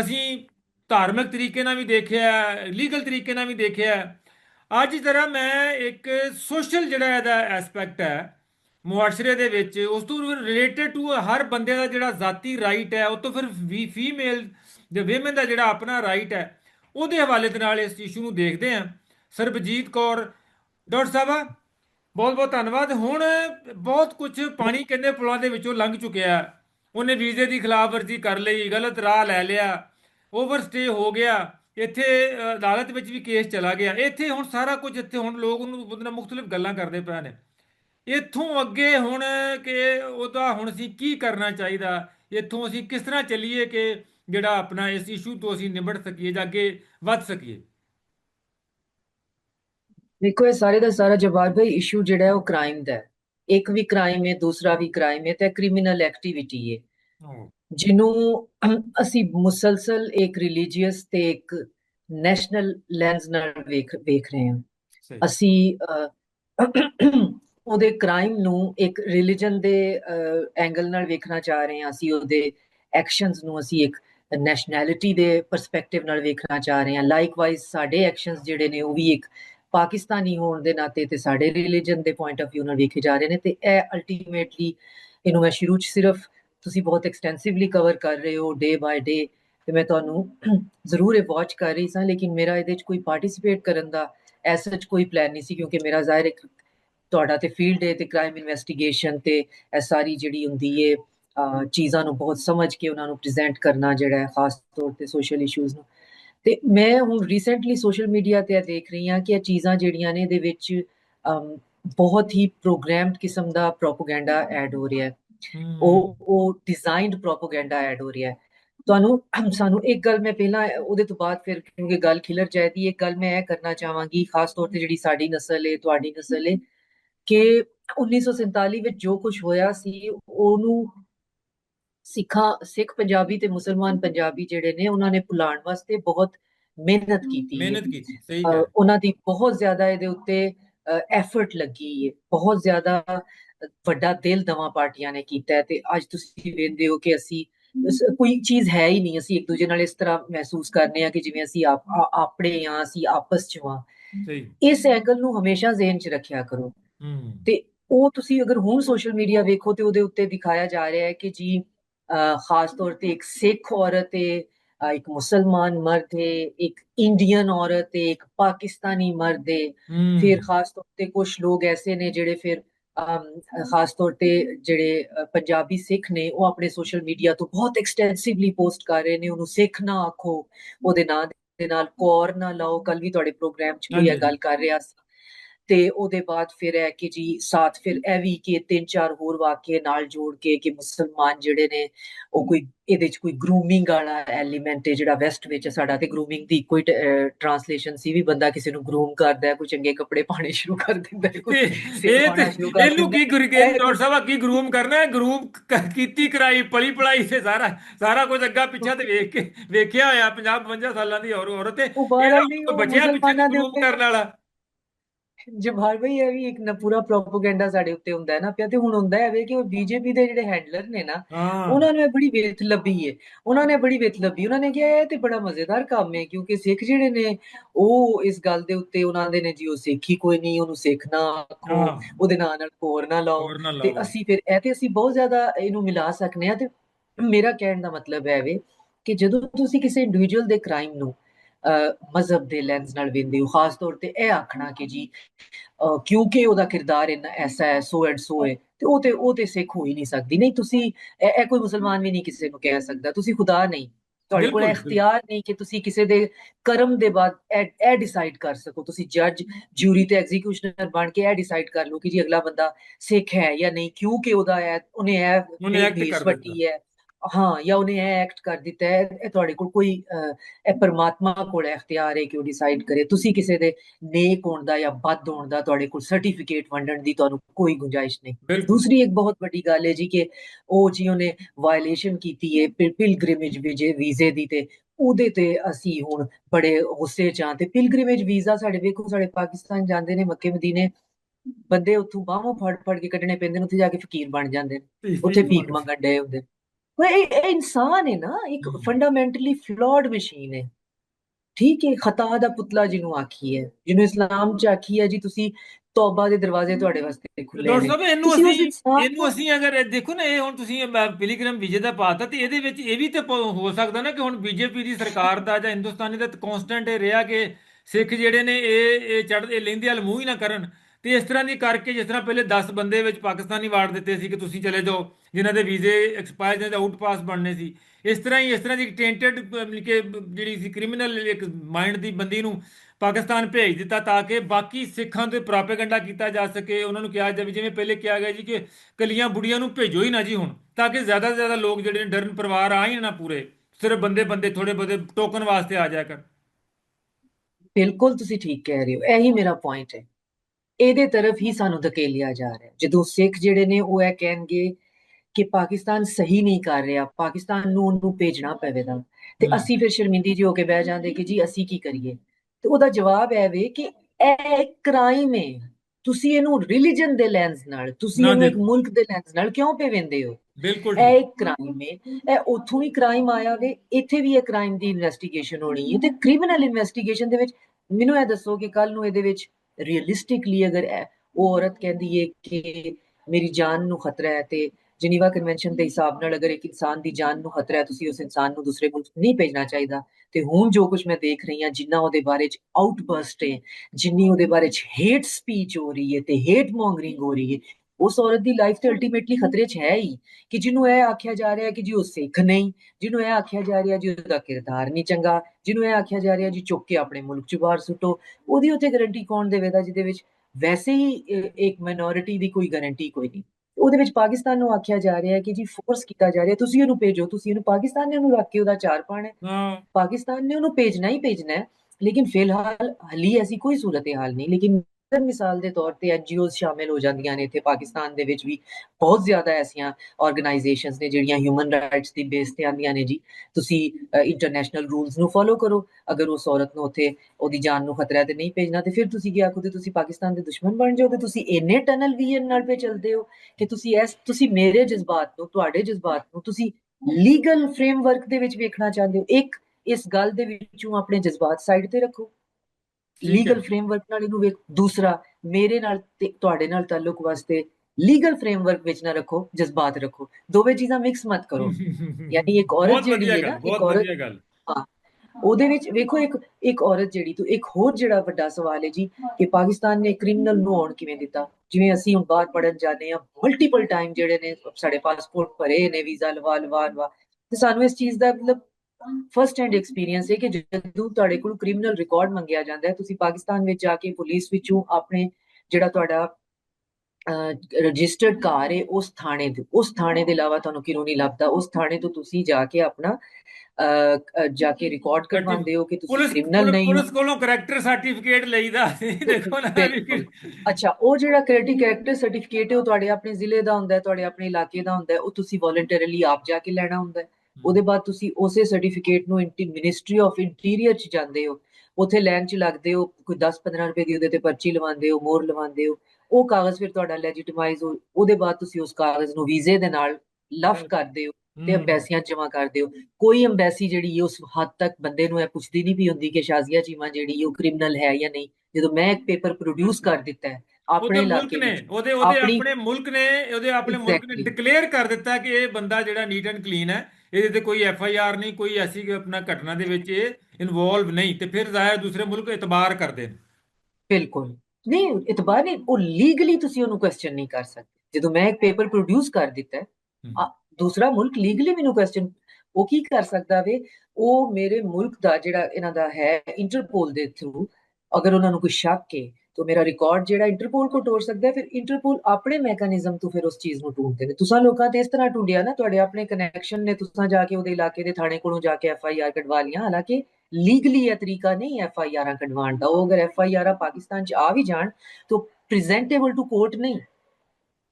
ਅਸੀਂ ਧਾਰਮਿਕ ਤਰੀਕੇ ਨਾਲ ਵੀ ਦੇਖਿਆ ਲੀਗਲ ਤਰੀਕੇ ਨਾਲ ਵੀ ਦੇਖਿਆ। ਅੱਜ ਜਰਾ ਮੈਂ ਇੱਕ ਸੋਸ਼ਲ ਜਿਹੜਾ ਇਹਦਾ ਐਸਪੈਕਟ ਹੈ ਮੁਆਸ਼ਰੇ ਦੇ ਵਿੱਚ, ਉਸ ਤੋਂ ਰਿਲੇਟਡ ਟੂ ਹਰ ਬੰਦੇ ਦਾ ਜਿਹੜਾ ਜ਼ਾਤੀ ਰਾਈਟ ਹੈ, ਉਹ ਤੋਂ ਫਿਰ ਵੀ ਫੀਮੇਲ ਦੇ ਔਮਨ ਦਾ ਜਿਹੜਾ ਆਪਣਾ ਰਾਈਟ ਹੈ, ਉਹਦੇ ਹਵਾਲੇ ਦੇ ਨਾਲ ਇਸ ਇਸ਼ੂ ਨੂੰ ਦੇਖਦੇ ਹਾਂ। ਸਰਬਜੀਤ ਕੌਰ, ਡਾਕਟਰ ਸਾਹਿਬ, ਬਹੁਤ ਬਹੁਤ ਧੰਨਵਾਦ। ਹੁਣ ਬਹੁਤ ਕੁਝ ਪਾਣੀ ਕਿੰਨੇ ਪੁਲਾਂ ਦੇ ਵਿੱਚੋਂ ਲੰਘ ਚੁੱਕਿਆ ਉਹਨੇ ਵੀਜ਼ੇ ਦੀ ਖਿਲਾਫਵਰਜ਼ੀ ਕਰ ਲਈ, ਗਲਤ ਰਾਹ ਲੈ ਲਿਆ ਓਵਰਸਟੇ ਹੋ ਗਿਆ। ਇੱਥੇ ਅਦਾਲਤ ਵਿੱਚ ਵੀ ਕੇਸ ਚਲਾ ਗਿਆ। ਇੱਥੇ ਹੁਣ ਸਾਰਾ ਕੁਝ ਇੱਥੇ ਹੁਣ ਲੋਕ ਉਹਨੂੰ, ਉਹਦੇ ਨਾਲ ਮੁxtਲਫ ਗੱਲਾਂ ਕਰਦੇ ਪਏ ਨੇ। ਇੱਥੋਂ ਅੱਗੇ ਹੁਣ ਕਿ ਉਹਦਾ ਹੁਣ ਅਸੀਂ ਕੀ ਕਰਨਾ ਚਾਹੀਦਾ? ਇੱਥੋਂ ਅਸੀਂ ਕਿਸ ਤਰ੍ਹਾਂ ਚੱਲੀਏ ਕਿ ਜਿਹੜਾ ਆਪਣਾ ਇਸ ਇਸ਼ੂ ਤੋਂ ਅਸੀਂ ਨਿਬੜ ਸਕੀਏ ਜਾਂ ਅੱਗੇ ਵੱਧ ਸਕੀਏ? ਦੇਖੋ ਇਹ ਸਾਰੇ ਦਾ ਸਾਰਾ ਜਵਾਬ ਭਾਈ ਇਸ਼ੂ ਜਿਹੜਾ ਉਹ ਕ੍ਰਾਈਮ ਦਾ ਹੈ। ਇੱਕ ਵੀ ਕ੍ਰਾਈਮ ਹੈ ਦੂਸਰਾ ਵੀ ਕ੍ਰਾਈਮ ਹੈ ਤੇ ਕ੍ਰਿਮੀਨਲ ਐਕਟੀਵਿਟੀ ਹੈ। ਜਿਹਨੂੰ ਅਸੀਂ ਮੁਸਲਸਲ ਇੱਕ ਰਿਲੀਜੀਅਸ ਤੇ ਇੱਕ ਨੈਸ਼ਨਲ ਲੈਂਸ ਨਾਲ ਵੇਖ ਵੇਖ ਰਹੇ ਹਾਂ। ਅਸੀਂ ਉਹਦੇ ਕ੍ਰਾਈਮ ਨੂੰ ਇੱਕ ਰਿਲੀਜਨ ਦੇ ਐਂਗਲ ਨਾਲ ਵੇਖਣਾ ਚਾਹ ਰਹੇ ਹਾਂ, ਅਸੀਂ ਉਹਦੇ ਐਕਸ਼ਨਸ ਨੂੰ ਅਸੀਂ ਇੱਕ ਨੈਸ਼ਨੈਲਿਟੀ ਦੇ ਪਰਸਪੈਕਟਿਵ ਨਾਲ ਵੇਖਣਾ ਚਾਹ ਰਹੇ ਹਾਂ। ਲਾਈਕਵਾਈਜ਼ ਸਾਡੇ ਐਕਸ਼ਨਸ ਜਿਹੜੇ ਨੇ ਉਹ ਵੀ ਇੱਕ ਪਾਕਿਸਤਾਨੀ ਹੋਣ ਦੇ ਨਾਤੇ ਤੇ ਸਾਡੇ ਰਿਲੀਜਨ ਦੇ ਪੁਆਇੰਟ ਆਫ View ਨਾਲ ਵੇਖੇ ਜਾ ਰਹੇ ਨੇ ਤੇ ਇਹ ਅਲਟੀਮੇਟਲੀ ਇਹਨੂੰ ਮੈਂ ਸ਼ੁਰੂ ਚ ਸਿਰਫ ਤੁਸੀਂ ਬਹੁਤ ਐਕਸਟੈਂਸਿਵਲੀ ਕਵਰ ਕਰ ਰਹੇ ਹੋ ਡੇ ਬਾਏ ਡੇ ਤੇ ਮੈਂ ਤੁਹਾਨੂੰ ਜ਼ਰੂਰ ਇਹ ਵਾਚ ਕਰ ਰਹੀ ਸਾਂ, ਲੇਕਿਨ ਮੇਰਾ ਇਹਦੇ ਚ ਕੋਈ ਪਾਰਟਿਸਿਪੇਟ ਕਰਨ ਦਾ ਐਸ ਸੱਚ ਕੋਈ ਪਲਾਨ ਨਹੀਂ ਸੀ ਕਿਉਂਕਿ ਮੇਰਾ ਜ਼ਾਹਿਰ ਇੱਕ ਤੁਹਾਡਾ ਤੇ ਫੀਲਡ ਹੈ ਤੇ ਕ੍ਰਾਈਮ ਇਨਵੈਸਟੀਗੇਸ਼ਨ ਤੇ ਇਹ ਸਾਰੀ ਜਿਹੜੀ ਹੁੰਦੀ ਹੈ ਅਹ, ਚੀਜ਼ਾਂ ਨੂੰ ਬਹੁਤ ਸਮਝ ਕੇ ਉਹਨਾਂ ਨੂੰ ਪ੍ਰੈਜ਼ੈਂਟ ਕਰਨਾ ਜਿਹੜਾ ਹੈ ਖਾਸ ਤੌਰ ਤੇ ਸੋਸ਼ਲ ਇਸ਼ੂਜ਼ ਨੂੰ। ਤੇ ਮੈਂ ਹੁਣ ਰੀਸੈਂਟਲੀ ਸੋਸ਼ਲ ਮੀਡੀਆ ਤੇ ਦੇਖ ਰਹੀ ਹਾਂ ਕਿ ਇਹ ਚੀਜ਼ਾਂ ਜਿਹੜੀਆਂ ਨੇ ਇਹਦੇ ਵਿੱਚ ਬਹੁਤ ਹੀ ਪ੍ਰੋਗਰਾਮਡ ਕਿਸਮ ਦਾ ਪ੍ਰੋਪਗੈਂਡਾ ਐਡ ਹੋ ਰਿਹਾ ਹੈ। ਉਹ ਉਹ ਡਿਜ਼ਾਈਨਡ ਪ੍ਰੋਪਗੈਂਡਾ ਐਡ ਹੋ ਰਿਹਾ ਹੈ। ਤੁਹਾਨੂੰ ਸਾਨੂੰ ਇੱਕ ਗੱਲ ਮੈਂ ਪਹਿਲਾਂ ਉਹਦੇ ਤੋਂ ਬਾਅਦ ਫਿਰ ਕਿਉਂਕਿ ਗੱਲ ਖਿਲਰ ਜਾਏਗੀ ਇੱਕ ਗੱਲ ਮੈਂ ਇਹ ਕਰਨਾ ਚਾਹਾਂਗੀ ਖਾਸ ਤੌਰ ਤੇ ਜਿਹੜੀ ਸਾਡੀ ਨਸਲ ਹੈ ਤੁਹਾਡੀ ਨਸਲ ਹੈ ਕਿ 1947 ਵਿੱਚ ਜੋ ਕੁਝ ਹੋਇਆ ਸੀ ਉਹਨੂੰ ਸਿੱਖਾਂ ਸਿੱਖ ਪੰਜਾਬੀ ਤੇ ਮੁਸਲਮਾਨ ਪੰਜਾਬੀ ਜਿਹੜੇ ਨੇ ਉਹਨਾਂ ਨੇ ਭੁਲਾਉਣ ਵਾਸਤੇ ਬਹੁਤ ਮਿਹਨਤ ਕੀਤੀ ਮਿਹਨਤ ਕੀਤੀ ਸਹੀ ਗੱਲ ਉਹਨਾਂ ਦੀ ਬਹੁਤ ਜ਼ਿਆਦਾ ਇਹਦੇ ਉੱਤੇ ਐਫਰਟ ਲੱਗੀ ਹੈ। ਬਹੁਤ ਜ਼ਿਆਦਾ ਵੱਡਾ ਦਿਲ ਦਵਾ ਪਾਰਟੀਆਂ ਨੇ ਕੀਤਾ ਤੇ ਅੱਜ ਤੁਸੀਂ ਵੇਖਦੇ ਹੋ ਕਿ ਅਸੀਂ ਕੋਈ ਚੀਜ਼ ਹੈ ਹੀ ਨਹੀਂ ਅਸੀਂ ਇੱਕ ਦੂਜੇ ਨਾਲ ਇਸ ਤਰ੍ਹਾਂ ਮਹਿਸੂਸ ਕਰਨੇ ਆ ਕਿ ਜਿਵੇਂ ਅਸੀਂ ਆਪਣੇ ਆ ਅਸੀਂ ਆਪਸ ਚ ਵਾਂ ਸਹੀ। ਇਸ ਐਂਗਲ ਨੂੰ ਹਮੇਸ਼ਾ ਜ਼ਿਹਨ ਚ ਰੱਖਿਆ ਕਰੋ। ਤੇ ਉਹ ਤੁਸੀਂ ਅਗਰ ਹੁਣ ਸੋਸ਼ਲ ਮੀਡੀਆ ਵੇਖੋ ਤੇ ਉਹਦੇ ਉੱਤੇ ਦਿਖਾਇਆ ਜਾ ਰਿਹਾ ਹੈ ਕਿ ਜੀ ਖਾਸ ਤੌਰ ਤੇ ਇੱਕ ਸਿੱਖ ਔਰਤ ਹੈ ਇੱਕ ਮੁਸਲਮਾਨ ਮਰਦ ਹੈ ਇੱਕ ਇੰਡੀਅਨ ਔਰਤ ਹੈ ਇੱਕ ਪਾਕਿਸਤਾਨੀ ਮਰਦ ਹੈ। ਫਿਰ ਖਾਸ ਤੌਰ ਤੇ ਕੁਝ ਲੋਕ ਐਸੇ ਨੇ ਜਿਹੜੇ ਫਿਰ ਖਾਸ ਤੌਰ ਤੇ ਜਿਹੜੇ ਪੰਜਾਬੀ ਸਿੱਖ ਨੇ ਉਹ ਆਪਣੇ ਸੋਸ਼ਲ ਮੀਡੀਆ ਤੋਂ ਬਹੁਤ ਐਕਸਟੈਂਸਿਵਲੀ ਪੋਸਟ ਕਰ ਰਹੇ ਨੇ। ਉਹਨੂੰ ਸਿੱਖ ਨਾ ਆਖੋ ਉਹਦੇ ਨਾਂ ਦੇ ਨਾਲ ਕੌਰ ਨਾ ਲਾਓ। ਕੱਲ ਵੀ ਤੁਹਾਡੇ ਪ੍ਰੋਗਰਾਮ 'ਚ ਹਾਂਜੀ, ਇਹ ਗੱਲ ਕਰ ਰਿਹਾ ਸੀ। ਤੇ ਉਹਦੇ ਬਾਅਦ ਫਿਰ ਹੈ ਕਿ ਜੀ ਸਾਥ ਫਿਰ ਇਹ ਵੀ ਕਿ ਤਿੰਨ ਚਾਰ ਹੋਰ ਵਾਕਿਏ ਨਾਲ ਜੋੜ ਕੇ ਕਿ ਮੁਸਲਮਾਨ ਜਿਹੜੇ ਨੇ ਉਹ ਕੋਈ ਇਹਦੇ 'ਚ ਕੋਈ ਗਰੂਮਿੰਗ ਵਾਲਾ ਐਲੀਮੈਂਟ ਹੈ ਜਿਹੜਾ ਵੈਸਟ ਵਿੱਚ ਸਾਡਾ ਤੇ ਗਰੂਮਿੰਗ ਦੀ ਕੋਈ ਟਰਾਂਸਲੇਸ਼ਨ ਸੀ ਵੀ ਬੰਦਾ ਕਿਸੇ ਨੂੰ ਗਰੂਮ ਕਰਦਾ ਹੈ ਕੋਈ ਚੰਗੇ ਕੱਪੜੇ ਪਾਣੇ ਸ਼ੁਰੂ ਕਰ ਦਿੰਦਾ ਹੈ ਕੋਈ ਇਹ ਇਹਨੂੰ ਕੀ ਗੁਰੂ ਕੇ ਇਹ ਡਾਕਟਰ ਸਾਹਿਬ ਕੀ ਗਰੂਮ ਕਰਨਾ ਹੈ ਗਰੂਮ ਕੀਤੀ ਕਰਾਈ ਪਲੀ ਪੜਾਈ ਤੇ ਸਾਰਾ ਸਾਰਾ ਕੁਝ ਅੱਗਾ ਪਿੱਛਾ ਤੇ ਵੇਖ ਕੇ ਵੇਖਿਆ ਹੋਇਆ 50 52 ਸਾਲਾਂ ਦੀ ਔਰ ਔਰਤ ਤੇ ਬੱਚਿਆਂ ਪਿੱਛੇ ਗਰੂਮ ਕਰਨ ਵਾਲਾ। ਜਵਾਹਰ ਭਾਈ ਇਹ ਵੀ ਇੱਕ ਨਾ ਪੂਰਾ ਪ੍ਰੋਪਗੈਂਡਾ ਸਾਡੇ ਉੱਤੇ ਹੁੰਦਾ ਹੈ ਨਾ ਪਿਆ ਤੇ ਹੁਣ ਹੁੰਦਾ ਹੈ ਵੇ ਕਿ ਉਹ ਬੀਜੇਪੀ ਦੇ ਜਿਹੜੇ ਹੈਂਡਲਰ ਨੇ ਨਾ ਉਹਨਾਂ ਨੂੰ ਬੜੀ ਵਿਥ ਲੱਭੀ ਹੈ ਉਹਨਾਂ ਨੇ ਬੜੀ ਵਿਥ ਲੱਭੀ। ਉਹਨਾਂ ਨੇ ਕਿਹਾ ਇਹ ਤੇ ਬੜਾ ਮਜ਼ੇਦਾਰ ਕੰਮ ਹੈ ਕਿਉਂਕਿ ਸਿੱਖ ਜਿਹੜੇ ਨੇ ਉਹ ਇਸ ਗੱਲ ਦੇ ਉੱਤੇ ਉਹਨਾਂ ਦੇ ਨੇ ਜੀ ਉਹ ਸਿੱਖ ਕੋਈ ਨਹੀਂ ਉਹਨੂੰ ਸਿੱਖ ਨਾ ਆਖੋ ਹਾਂ। ਉਹਦੇ ਨਾਂ ਨਾਲ ਕੋਰ ਨਾ ਲਾਓ। ਹੋਰ ਤੇ ਅਸੀਂ ਫਿਰ ਇਹ ਤੇ ਅਸੀਂ ਬਹੁਤ ਜ਼ਿਆਦਾ ਇਹਨੂੰ ਮਿਲਾ ਸਕਨੇ ਆ ਤੇ ਮੇਰਾ ਕਹਿਣ ਦਾ ਮਤਲਬ ਹੈ ਵੇ ਕਿ ਜਦੋਂ ਤੁਸੀਂ ਕਿਸੇ ਇੰਡੀਵਿਜੂਅਲ ਦੇ ਕ੍ਰਾਈਮ ਨੂੰ ਮਜ਼ਹਬ ਦੇ ਲੈਂਸ ਨਾਲ ਵੇਖਦੇ ਹੋ। ਖਾਸ ਤੌਰ ਤੇ ਇਹ ਆਖਣਾ ਕਿ ਜੀ ਕਿਉਂਕਿ ਉਹਦਾ ਕਿਰਦਾਰ ਇੰਨਾ ਐਸਾ ਹੈ ਸੋ ਐਂਡ ਸੋ ਹੈ ਤੇ ਉਹ ਤੇ ਉਹ ਤੇ ਸਿੱਖ ਹੋ ਹੀ ਨਹੀਂ ਸਕਦੀ। ਨਹੀਂ ਤੁਸੀਂ ਇਹ ਕੋਈ ਮੁਸਲਮਾਨ ਵੀ ਨਹੀਂ ਕਿਸੇ ਨੂੰ ਕਹਿ ਸਕਦਾ। ਤੁਸੀਂ ਖੁਦਾ ਨਹੀਂ। ਤੁਹਾਡੇ ਕੋਲ ਇਖਤਿਆਰ ਨਹੀਂ ਕਿ ਤੁਸੀਂ ਕਿਸੇ ਦੇ ਕਰਮ ਦੇ ਬਾਅਦ ਇਹ ਡਿਸਾਈਡ ਕਰ ਸਕੋ। ਤੁਸੀਂ ਜੱਜ ਜੂਰੀ ਤੇ ਐਗਜ਼ੀਕਿਊਸ਼ਨਰ ਬਣ ਕੇ ਇਹ ਡਿਸਾਈਡ ਕਰ ਲਓ ਕਿ ਜੀ ਅਗਲਾ ਬੰਦਾ ਸਿੱਖ ਹੈ ਜਾਂ ਨਹੀਂ ਕਿਉਂਕਿ ਉਹਦਾ ਹੈ ਉਹਨੇ ਇਹ ਵੱਟੀ ਹੈ। ਹਾਂ ਜਾਂ ਉਹਨੇ ਇਹ ਐਕਟ ਕਰ ਦਿੱਤਾ ਹੈ ਇਹ ਤੁਹਾਡੇ ਕੋਲ ਕੋਈ ਇਹ ਪਰਮਾਤਮਾ ਕੋਲ ਇਖਤਿਆਰ ਹੈ ਕਿ ਉਹ ਡਿਸਾਈਡ ਕਰੇ? ਤੁਸੀਂ ਕਿਸੇ ਦੇ ਨੇਕ ਹੋਣ ਦਾ ਜਾਂ ਬਦ ਹੋਣ ਦਾ ਤੁਹਾਡੇ ਕੋਲ ਸਰਟੀਫਿਕੇਟ ਵੰਡਣ ਦੀ ਤੁਹਾਨੂੰ ਕੋਈ ਗੁੰਜਾਇਸ਼ ਨਹੀਂ। ਦੂਸਰੀ ਇੱਕ ਬਹੁਤ ਵੱਡੀ ਗੱਲ ਹੈ ਜੀ ਕਿ ਉਹ ਜੀ ਉਹਨੇ ਵਾਇਲੇਸ਼ਨ ਕੀਤੀ ਹੈ ਪਿਲਗ੍ਰਿਮੇਜ ਵੀਜ਼ੇ ਦੀ ਤੇ ਉਹਦੇ ਤੇ ਅਸੀਂ ਹੁਣ ਬੜੇ ਗੁੱਸੇ ਚ ਆਂ ਤੇ ਪਿਲਗ੍ਰਿਮੇਜ ਵੀਜ਼ਾ ਸਾਡੇ ਵੇਖੋ ਸਾਡੇ ਪਾਕਿਸਤਾਨ ਜਾਂਦੇ ਨੇ ਮੱਕੇ ਮਦੀਨੇ ਬੰਦੇ ਉੱਥੋਂ ਬਾਹੋਂ ਫੜ ਫੜ ਕੇ ਕੱਢਣੇ ਪੈਂਦੇ ਨੇ ਉੱਥੇ ਜਾ ਕੇ ਫਕੀਰ ਬਣ ਜਾਂਦੇ ਨੇ। ਉੱਥੇ ਭੀਖ ਮੰਗਣ ਡਏ ਹੁੰਦੇ ਉਹ ਇਹ ਇਨਸਾਨ ਹੈ ਨਾ ਇੱਕ। ਫੰਡਾਮੈਂਟਲੀ ਫਲॉड ਮਸ਼ੀਨ ਹੈ ਠੀਕ ਹੈ ਖਤਾ ਦਾ ਪੁਤਲਾ ਜਿਹਨੂੰ ਆਖੀ ਹੈ ਜਿਹਨੂੰ ਇਸਲਾਮ ਚ ਆਖੀ ਹੈ ਜੀ ਤੁਸੀਂ ਤੌਬਾ ਦੇ ਦਰਵਾਜ਼ੇ ਤੁਹਾਡੇ ਵਾਸਤੇ ਖੁੱਲੇ ਡਾਕਟਰ ਨੇ। ਸਾਹਿਬ ਇਹਨੂੰ ਅਸੀਂ ਇਹਨੂੰ ਅਸੀਂ ਅਗਰ ਦੇਖੋ ਨਾ ਇਹ ਹੁਣ ਤੁਸੀਂ ਪਿਲੀਗ੍ਰਮ ਵੀਜ਼ੇ ਦਾ ਪਾਤਾ ਤੇ ਇਹਦੇ ਵਿੱਚ ਇਹ ਵੀ ਤੇ ਹੋ ਸਕਦਾ ਨਾ ਕਿ ਹੁਣ ਬੀਜੇਪੀ ਦੀ ਸਰਕਾਰ ਦਾ ਜਾਂ ਹਿੰਦੁਸਤਾਨੀ ਦਾ ਕਨਸਟੈਂਟ ਇਹ ਰਿਹਾ ਕਿ ਸਿੱਖ ਜਿਹੜੇ ਨੇ ਇਹ ਇਹ ਚੜ੍ਹ ਇਹ ਲੈਂਦੇ ਹਲ ਮੂੰਹ ਹੀ ਨਾ ਕਰਨ। ਤੇ ਇਸ ਤਰ੍ਹਾਂ ਦੀ ਕਰਕੇ ਜਿਸ ਤਰ੍ਹਾਂ ਪਹਿਲੇ 10 ਬੰਦੇ ਵਿੱਚ ਪਾਕਿਸਤਾਨੀ ਵਾੜ ਦਿੱਤੇ ਸੀ ਕਿ ਤੁਸੀਂ ਚਲੇ ਜਾਓ, ਜਿਨ੍ਹਾਂ ਦੇ ਵੀਜ਼ੇ ਐਕਸਪਾਇਰ ਜਾਂ ਆਊਟ ਪਾਸ ਬਣਨੇ ਸੀ। ਇਸ ਤਰ੍ਹਾਂ ਹੀ ਇਸ ਤਰ੍ਹਾਂ ਦੀ ਟੈਂਟਡ ਕਿ ਜਿਹੜੀ ਸੀ ਕ੍ਰਿਮੀਨਲ ਇੱਕ ਮਾਈਂਡ ਦੀ ਬੰਦੀ ਨੂੰ ਪਾਕਿਸਤਾਨ ਭੇਜ ਦਿੱਤਾ ਤਾਂ ਕਿ ਬਾਕੀ ਸਿੱਖਾਂ ਤੇ ਪ੍ਰੋਪੇਗੈਂਡਾ ਕੀਤਾ ਜਾ ਸਕੇ। ਉਹਨਾਂ ਨੂੰ ਕਿਹਾ ਜਾਵੇ, ਜਿਵੇਂ ਪਹਿਲੇ ਕਿਹਾ ਗਿਆ ਜੀ ਕਿ ਕਲੀਆਂ ਬੁੜੀਆਂ ਨੂੰ ਭੇਜੋ ਹੀ ਨਾ ਜੀ ਹੁਣ, ਤਾਂ ਕਿ ਜ਼ਿਆਦਾ ਤੋਂ ਜ਼ਿਆਦਾ ਲੋਕ ਜਿਹੜੇ ਨੇ ਡਰਨ ਪਰਿਵਾਰ ਆ ਹੀ ਨਾ ਪੂਰੇ। ਸਿਰਫ ਬੰਦੇ ਬੰਦੇ ਥੋੜੇ ਬਹੁਤੇ ਟੋਕਨ ਵਾਸਤੇ ਆ ਜਾਇਆ ਕਰ ਬਿਲਕੁਲ ਤੁਸੀਂ ਠੀਕ ਕਹਿ ਰਹੇ ਹੋ, ਇਹੀ ਮੇਰਾ ਪੁਆਇੰਟ ਹੈ। ਇਹਦੇ ਤਰਫ ਹੀ ਸਾਨੂੰ ਧਕੇਲਿਆ ਜਾ ਰਿਹਾ ਜਦੋਂ ਸਿੱਖ ਜਿਹੜੇ ਨੇ ਉਹ ਇਹ ਕਹਿਣਗੇ ਕਿ ਪਾਕਿਸਤਾਨ ਸਹੀ ਨਹੀਂ ਕਰ ਰਿਹਾ ਪਾਕਿਸਤਾਨ ਨੂੰ ਉਹਨੂੰ ਭੇਜਣਾ ਪਵੇਗਾ। ਤੇ। ਅਸੀਂ ਫਿਰ ਸ਼ਰਮਿੰਦੀ ਜੀ ਹੋ ਕੇ ਬਹਿ ਜਾਂਦੇ ਕਿ ਜੀ ਅਸੀਂ ਕੀ ਕਰੀਏ? ਤੇ ਉਹਦਾ ਜਵਾਬ ਹੈ ਵੇ ਕਿ ਇਹ ਕ੍ਰਾਈਮ ਹੈ। ਤੁਸੀਂ ਇਹਨੂੰ ਰਿਲੀਜਨ ਦੇ ਲੈਂਸ ਨਾਲ ਤੁਸੀਂ ਇਹਨੂੰ ਇੱਕ। ਮੁਲਕ ਦੇ ਲੈਂਸ ਨਾਲ ਕਿਉਂ ਪੇਵਿੰਦੇ ਹੋ? ਬਿਲਕੁਲ ਇਹ ਇੱਕ ਕ੍ਰਾਈਮ ਹੈ। ਇਹ ਉੱਥੋਂ ਹੀ ਕ੍ਰਾਈਮ ਆਇਆ ਵੇ ਇੱਥੇ ਵੀ ਇਹ ਕ੍ਰਾਈਮ ਦੀ ਇਨਵੈਸਟੀਗੇਸ਼ਨ ਹੋਣੀ ਹੈ। ਤੇ ਕ੍ਰਿਮੀਨਲ ਇਨਵੈਸਟੀਗੇਸ਼ਨ ਦੇ ਵਿੱਚ ਮੈਨੂੰ ਇਹ ਦੱਸੋ ਕਿ ਕੱਲ ਨੂੰ ਇਹਦੇ ਵਿੱਚ ਰੀਅਲਿਸਟਿਕਲੀ ਅਗਰ ਉਹ ਔਰਤ ਕਹਿੰਦੀ ਹੈ ਕਿ ਮੇਰੀ ਜਾਨ ਨੂੰ ਖਤਰਾ ਹੈ ਤੇ ਜਨੀਵਾ ਕਨਵੈਨਸ਼ਨ ਦੇ ਹਿਸਾਬ ਨਾਲ ਅਗਰ ਇੱਕ ਇਨਸਾਨ ਦੀ ਜਾਨ ਨੂੰ ਖਤਰਾ ਹੈ, ਤੁਸੀਂ ਉਸ ਇਨਸਾਨ ਨੂੰ ਦੂਸਰੇ ਮੁਲਕ ਨਹੀਂ ਭੇਜਣਾ ਚਾਹੀਦਾ। ਤੇ ਹੁਣ ਜੋ ਕੁਝ ਮੈਂ ਦੇਖ ਰਹੀ ਹਾਂ, ਜਿੰਨਾ ਉਹਦੇ ਬਾਰੇ ਚ ਆਊਟਬਰਸਟ ਹੈ, ਜਿੰਨੀ ਉਹਦੇ ਬਾਰੇ ਚ ਹੇਟ ਸਪੀਚ ਹੋ ਰਹੀ ਹੈ ਤੇ ਹੇਟ ਮੌਂਗਰਿੰਗ ਹੋ ਰਹੀ ਹੈ ਉਸ ਔਰਤ ਦੀ ਲਾਈਫ ਤੇ ਅਲਟੀਮੇਟਲੀ ਖਤਰੇ 'ਚ ਹੈ ਹੀ ਕਿ ਜਿਹਨੂੰ ਇਹ ਆਖਿਆ ਜਾ ਰਿਹਾ ਕਿ ਜੀ ਉਹ ਸਿੱਖ ਨਹੀਂ ਜਿਹਨੂੰ ਇਹ ਆਖਿਆ ਜਾ ਰਿਹਾ ਜੀ ਉਹਦਾ ਕਿਰਦਾਰ ਨਹੀਂ ਚੰਗਾ ਜਿਹਨੂੰ ਇਹ ਆਖਿਆ ਜਾ ਰਿਹਾ ਜੀ ਚੁੱਕ ਕੇ ਆਪਣੇ ਮੁਲਕ 'ਚ ਬਾਹਰ ਸੁੱਟੋ ਉਹਦੀ ਉੱਥੇ ਗਾਰੰਟੀ ਕੌਣ ਦੇਵੇਗਾ ਜਿਹਦੇ ਵਿੱਚ ਵੈਸੇ ਹੀ ਇੱਕ ਮਾਈਨੋਰਿਟੀ ਦੀ ਕੋਈ ਗਾਰੰਟੀ ਕੋਈ ਨਹੀਂ। ਉਹਦੇ ਵਿੱਚ ਪਾਕਿਸਤਾਨ ਨੂੰ ਆਖਿਆ ਜਾ ਰਿਹਾ ਹੈ ਕਿ ਜੀ ਫੋਰਸ ਕੀਤਾ ਜਾ ਰਿਹਾ ਤੁਸੀਂ ਉਹਨੂੰ ਭੇਜੋ ਤੁਸੀਂ ਉਹਨੂੰ ਪਾਕਿਸਤਾਨ ਨੇ ਉਹਨੂੰ ਰੱਖ ਕੇ ਉਹਦਾ ਚਾਰ ਪਾਣਾ ਹੈ। ਪਾਕਿਸਤਾਨ ਨੇ ਉਹਨੂੰ ਭੇਜਣਾ ਹੀ ਭੇਜਣਾ ਹੈ ਲੇਕਿਨ ਫਿਲਹਾਲ ਹਲੀ ਐਸੀ ਕੋਈ ਸੂਰਤ ਹਾਲ ਨਹੀਂ ਲੇਕਿਨ ਮਿਸਾਲ ਦੇ ਤੌਰ ਤੇ ਐਨਜੀਓਜ਼ ਸ਼ਾਮਿਲ ਹੋ ਜਾਂਦੀਆਂ ਨੇ ਇੱਥੇ ਪਾਕਿਸਤਾਨ ਦੇ ਵਿੱਚ ਵੀ। ਬਹੁਤ ਜ਼ਿਆਦਾ ਐਸੀਆਂ ਆਰਗੇਨਾਈਜੇਸ਼ਨਸ ਨੇ ਜਿਹੜੀਆਂ ਹਿਊਮਨ ਰਾਈਟਸ ਦੀ ਬੇਸ ਤੇ ਆਉਂਦੀਆਂ ਨੇ ਜੀ। ਤੁਸੀਂ ਇੰਟਰਨੈਸ਼ਨਲ ਰੂਲਸ ਨੂੰ ਫੋਲੋ ਕਰੋ। ਅਗਰ ਉਸ ਔਰਤ ਨੂੰ ਉੱਥੇ ਉਹਦੀ ਜਾਨ ਨੂੰ ਖਤਰਾ ਤੇ ਨਹੀਂ ਭੇਜਣਾ, ਤੇ ਫਿਰ ਤੁਸੀਂ ਕੀ ਆਖੋਗੇ ਤੁਸੀਂ ਪਾਕਿਸਤਾਨ ਦੇ ਦੁਸ਼ਮਣ ਬਣ ਜਾਓਗੇ ਤੁਸੀਂ ਇੰਨੇ ਟਨਲ ਵੀਜ਼ਨ ਨਾਲ ਪੇ ਚੱਲਦੇ ਹੋ ਕਿ ਤੁਸੀਂ ਇਸ ਤੁਸੀਂ ਮੇਰੇ ਜਜ਼ਬਾਤ ਨੂੰ, ਤੁਹਾਡੇ ਜਜ਼ਬਾਤ ਨੂੰ ਤੁਸੀਂ ਲੀਗਲ ਫਰੇਮਵਰਕ ਦੇ ਵਿੱਚ ਵੇਖਣਾ ਚਾਹੁੰਦੇ ਹੋ। ਇੱਕ, ਇਸ ਗੱਲ ਦੇ ਵਿੱਚੋਂ ਆਪਣੇ ਜਜ਼ਬਾਤ ਸਾਈਡ ਤੇ ਰੱਖੋ। ਲੀਗਲ ਫਰੇਮਵਰਕ ਨਾਲ ਇਹਨੂੰ ਵੇਖ ਦੂਸਰਾ ਮੇਰੇ ਨਾਲ ਤੇ ਤੁਹਾਡੇ ਨਾਲ ਤਾਲੁਕ ਵਾਸਤੇ ਲੀਗਲ ਫਰੇਮਵਰਕ ਵਿੱਚ ਨਾ ਰੱਖੋ ਜਜ਼ਬਾਤ ਰੱਖੋ। ਦੋਵੇਂ ਚੀਜ਼ਾਂ ਮਿਕਸ ਮਤ ਕਰੋ। ਯਾਨੀ ਇੱਕ ਔਰਤ ਜਿਹੜੀ ਹੈ ਨਾ ਇੱਕ ਔਰਤ ਉਹਦੇ ਵਿੱਚ ਵੇਖੋ ਇੱਕ ਇੱਕ ਔਰਤ ਜਿਹੜੀ ਤੋਂ ਇੱਕ ਹੋਰ ਜਿਹੜਾ ਵੱਡਾ ਸਵਾਲ ਹੈ ਜੀ ਕਿ ਪਾਕਿਸਤਾਨ ਨੇ ਕ੍ਰਿਮੀਨਲ ਨੂੰ ਆਉਣ ਕਿਵੇਂ ਦਿੱਤਾ? ਜਿਵੇਂ ਅਸੀਂ ਹੁਣ ਬਾਹਰ ਪੜਨ ਜਾਂਦੇ ਆ ਮਲਟੀਪਲ ਟਾਈਮ ਜਿਹੜੇ ਨੇ ਸਾਡੇ ਪਾਸਪੋਰਟ ਭਰੇ ਨੇ ਵੀਜ਼ਾ ਲਵਾ ਲਵਾ ਲਵਾ। ਤੇ ਸਾਨੂੰ ਇਸ ਚੀਜ਼ ਦਾ ਮਤਲਬ ਫਰਸਟ ਹੈਂਡ ਐਕਸਪੀਰੀਅੰਸ ਹੈ ਕਿ ਜਦੋਂ ਤੁਹਾਡੇ ਕੋਲ ਕ੍ਰਿਮੀਨਲ ਰਿਕਾਰਡ ਮੰਗਿਆ ਜਾਂਦਾ ਹੈ ਤੁਸੀਂ ਪਾਕਿਸਤਾਨ ਵਿੱਚ ਜਾ ਕੇ ਪੁਲਿਸ ਵਿੱਚੋਂ ਆਪਣੇ ਜਿਹੜਾ ਤੁਹਾਡਾ ਰਜਿਸਟਰਡ ਕਾਰ ਹੈ ਉਸ ਥਾਣੇ ਦੇ ਉਸ ਥਾਣੇ ਦੇ ਇਲਾਵਾ ਤੁਹਾਨੂੰ ਕਿਰੋਂ ਨਹੀਂ ਲੱਭਦਾ ਉਸ ਥਾਣੇ ਤੋਂ ਤੁਸੀਂ ਜਾ ਕੇ ਆਪਣਾ ਜਾ ਕੇ ਰਿਕਾਰਡ ਕਰਵਾਉਂਦੇ ਹੋ ਕਿ ਤੁਸੀਂ ਕ੍ਰਿਮੀਨਲ ਨਹੀਂ ਪੁਲਿਸ ਕੋਲੋਂ ਕਰੈਕਟਰ ਸਰਟੀਫਿਕੇਟ ਲਈਦਾ। ਦੇਖੋ ਨਾ। ਅੱਛਾ ਉਹ ਜਿਹੜਾ ਕ੍ਰੈਡਿਟ ਕੈਰੈਕਟਰ ਸਰਟੀਫਿਕੇਟ ਹੈ ਉਹ ਤੁਹਾਡੇ ਆਪਣੇ ਜ਼ਿਲ੍ਹੇ ਦਾ ਹੁੰਦਾ ਹੈ ਤੁਹਾਡੇ ਆਪਣੇ ਇਲਾਕੇ ਦਾ ਹੁੰਦਾ ਹੈ ਉਹ ਤੁਸੀਂ ਵੋਲੰਟਰੀਲੀ ਆਪ ਜਾ ਕੇ ਲੈਣਾ ਹੁੰਦਾ ਹੈ। ਉਹਦੇ ਬਾਅਦ ਤੁਸੀਂ ਉਸੇ ਸਰਟੀਫਿਕੇਟ ਨੂੰ ਮਿਨਿਸਟਰੀ ਆਫ ਇੰਟੀਰੀਅਰ ਚ ਜਾਂਦੇ ਹੋ। ਉੱਥੇ ਲਾਈਨ ਚ ਲੱਗਦੇ ਹੋ ਕੋਈ 10-15 ਰੁਪਏ ਦੀ ਉਹਦੇ ਤੇ ਪਰਚੀ ਲਵਾਉਂਦੇ ਹੋ ਮੋਹਰ ਲਵਾਉਂਦੇ ਹੋ। ਉਹ ਕਾਗਜ਼ ਫਿਰ ਤੁਹਾਡਾ ਲੈਜੀਟਿਮਾਈਜ਼ ਹੋ ਉਹਦੇ ਬਾਅਦ ਤੁਸੀਂ ਉਸ ਕਾਗਜ਼ ਨੂੰ ਵੀਜ਼ੇ ਦੇ ਨਾਲ ਲਫ ਕਰਦੇ ਹੋ ਤੇ ਹਮ, ਅੰਬੈਸੀਆਂ ਜਮ੍ਹਾਂ ਕਰਦੇ ਹੋ। ਕੋਈ ਅੰਬੈਸੀ ਜਿਹੜੀ ਉਸ ਹੱਦ ਤੱਕ ਬੰਦੇ ਨੂੰ ਇਹ ਪੁੱਛਦੀ ਨਹੀਂ ਵੀ ਹੁੰਦੀ ਕਿ ਸ਼ਾਜ਼ੀਆ ਚੀਮਾ ਜਿਹੜੀ ਉਹ ਕ੍ਰਿਮੀਨਲ ਹੈ ਜਾਂ ਨਹੀਂ। ਜਦੋਂ ਮੈਂ ਇੱਕ ਪੇਪਰ ਪ੍ਰੋਡਿਊਸ ਕਰ ਦਿੱਤਾ ਹੈ ਆਪਣੇ ਇਲਾਕੇ ਨੇ ਉਹਦੇ ਉਹਦੇ ਆਪਣੀ- ਮੁਲਕ ਨੇ ਉਹਦੇ ਆਪਣੇ ਮੁਲਕ ਨੇ. ਡਿਕਲੇਅਰ ਕਰ ਦਿੱਤਾ ਕਿ ਇਹ ਬੰਦਾ ਜਿਹੜਾ ਨੀਟ ਐਂਡ ਕਲੀਨ ਹੈ ਇਹਦੇ ਤੇ ਕੋਈ ਐਫ ਆਈ ਆਰ ਨਹੀਂ ਕੋਈ ਐਸੀ ਆਪਣਾ ਘਟਨਾ ਦੇ ਵਿੱਚ ਇਹ ਇਨਵੋਲਵ ਨਹੀਂ ਤੇ ਫਿਰ ਜ਼ਾਹਿਰ ਦੂਸਰੇ ਮੁਲਕ ਇਤਬਾਰ ਕਰਦੇ ਨੇ। ਬਿਲਕੁਲ। ਨਹੀਂ ਇਤਬਾਰ ਨਹੀਂ ਉਹ ਲੀਗਲੀ ਤੁਸੀਂ ਉਹਨੂੰ ਕੁਐਸਚਨ ਨਹੀਂ ਕਰ ਸਕਦੇ। ਜਦੋਂ ਮੈਂ ਇੱਕ ਪੇਪਰ ਪ੍ਰੋਡਿਊਸ ਕਰ ਦਿੱਤਾ ਦੂਸਰਾ ਮੁਲਕ ਲੀਗਲੀ ਮੈਨੂੰ ਕੁਐਸਚਨ ਉਹ ਕੀ ਕਰ ਸਕਦਾ ਵੇ? ਉਹ ਮੇਰੇ ਮੁਲਕ ਦਾ ਜਿਹੜਾ ਇਹਨਾਂ ਦਾ ਹੈ ਇੰਟਰਪੋਲ ਦੇ ਥਰੂ ਅਗਰ ਉਹਨਾਂ ਨੂੰ ਕੋਈ ਸ਼ੱਕ ਹੈ ਤਾਂ ਮੇਰਾ ਰਿਕਾਰਡ ਜਿਹੜਾ ਇੰਟਰਪੋਲ ਕੋ ਟੋੜ ਸਕਦਾ ਫਿਰ ਇੰਟਰਪੋਲ ਆਪਣੇ ਮੈਕੈਨਿਜ਼ਮ ਤੋਂ ਫਿਰ ਉਸ ਚੀਜ਼ ਨੂੰ ਢੂੰਡਦੇ ਨੇ। ਤੁਸੀਂ ਲੋਕਾਂ ਤੇ ਇਸ ਤਰ੍ਹਾਂ ਢੂੰਡਿਆ ਨਾ ਤੁਹਾਡੇ ਆਪਣੇ ਕਨੈਕਸ਼ਨ ਨੇ ਤੁਸੀਂ ਜਾ ਕੇ ਉਹਦੇ ਇਲਾਕੇ ਦੇ ਥਾਣੇ ਕੋਲੋਂ ਜਾ ਕੇ ਐਫ ਆਈ ਆਰ ਕਢਵਾ ਲੀਆਂ ਹਾਲਾਂਕਿ ਲੀਗਲੀ ਇਹ ਤਰੀਕਾ ਨਹੀਂ ਐਫ ਆਈ ਆਰਾਂ ਕਢਵਾਉਣ ਦਾ। ਉਹ ਅਗਰ ਐਫ ਆਈ ਆਰਾਂ ਪਾਕਿਸਤਾਨ ਚ ਆ ਵੀ ਜਾਣ ਤਾਂ ਪ੍ਰੈਜ਼ੈਂਟੇਬਲ ਟੂ ਕੋਰਟ ਨਹੀਂ।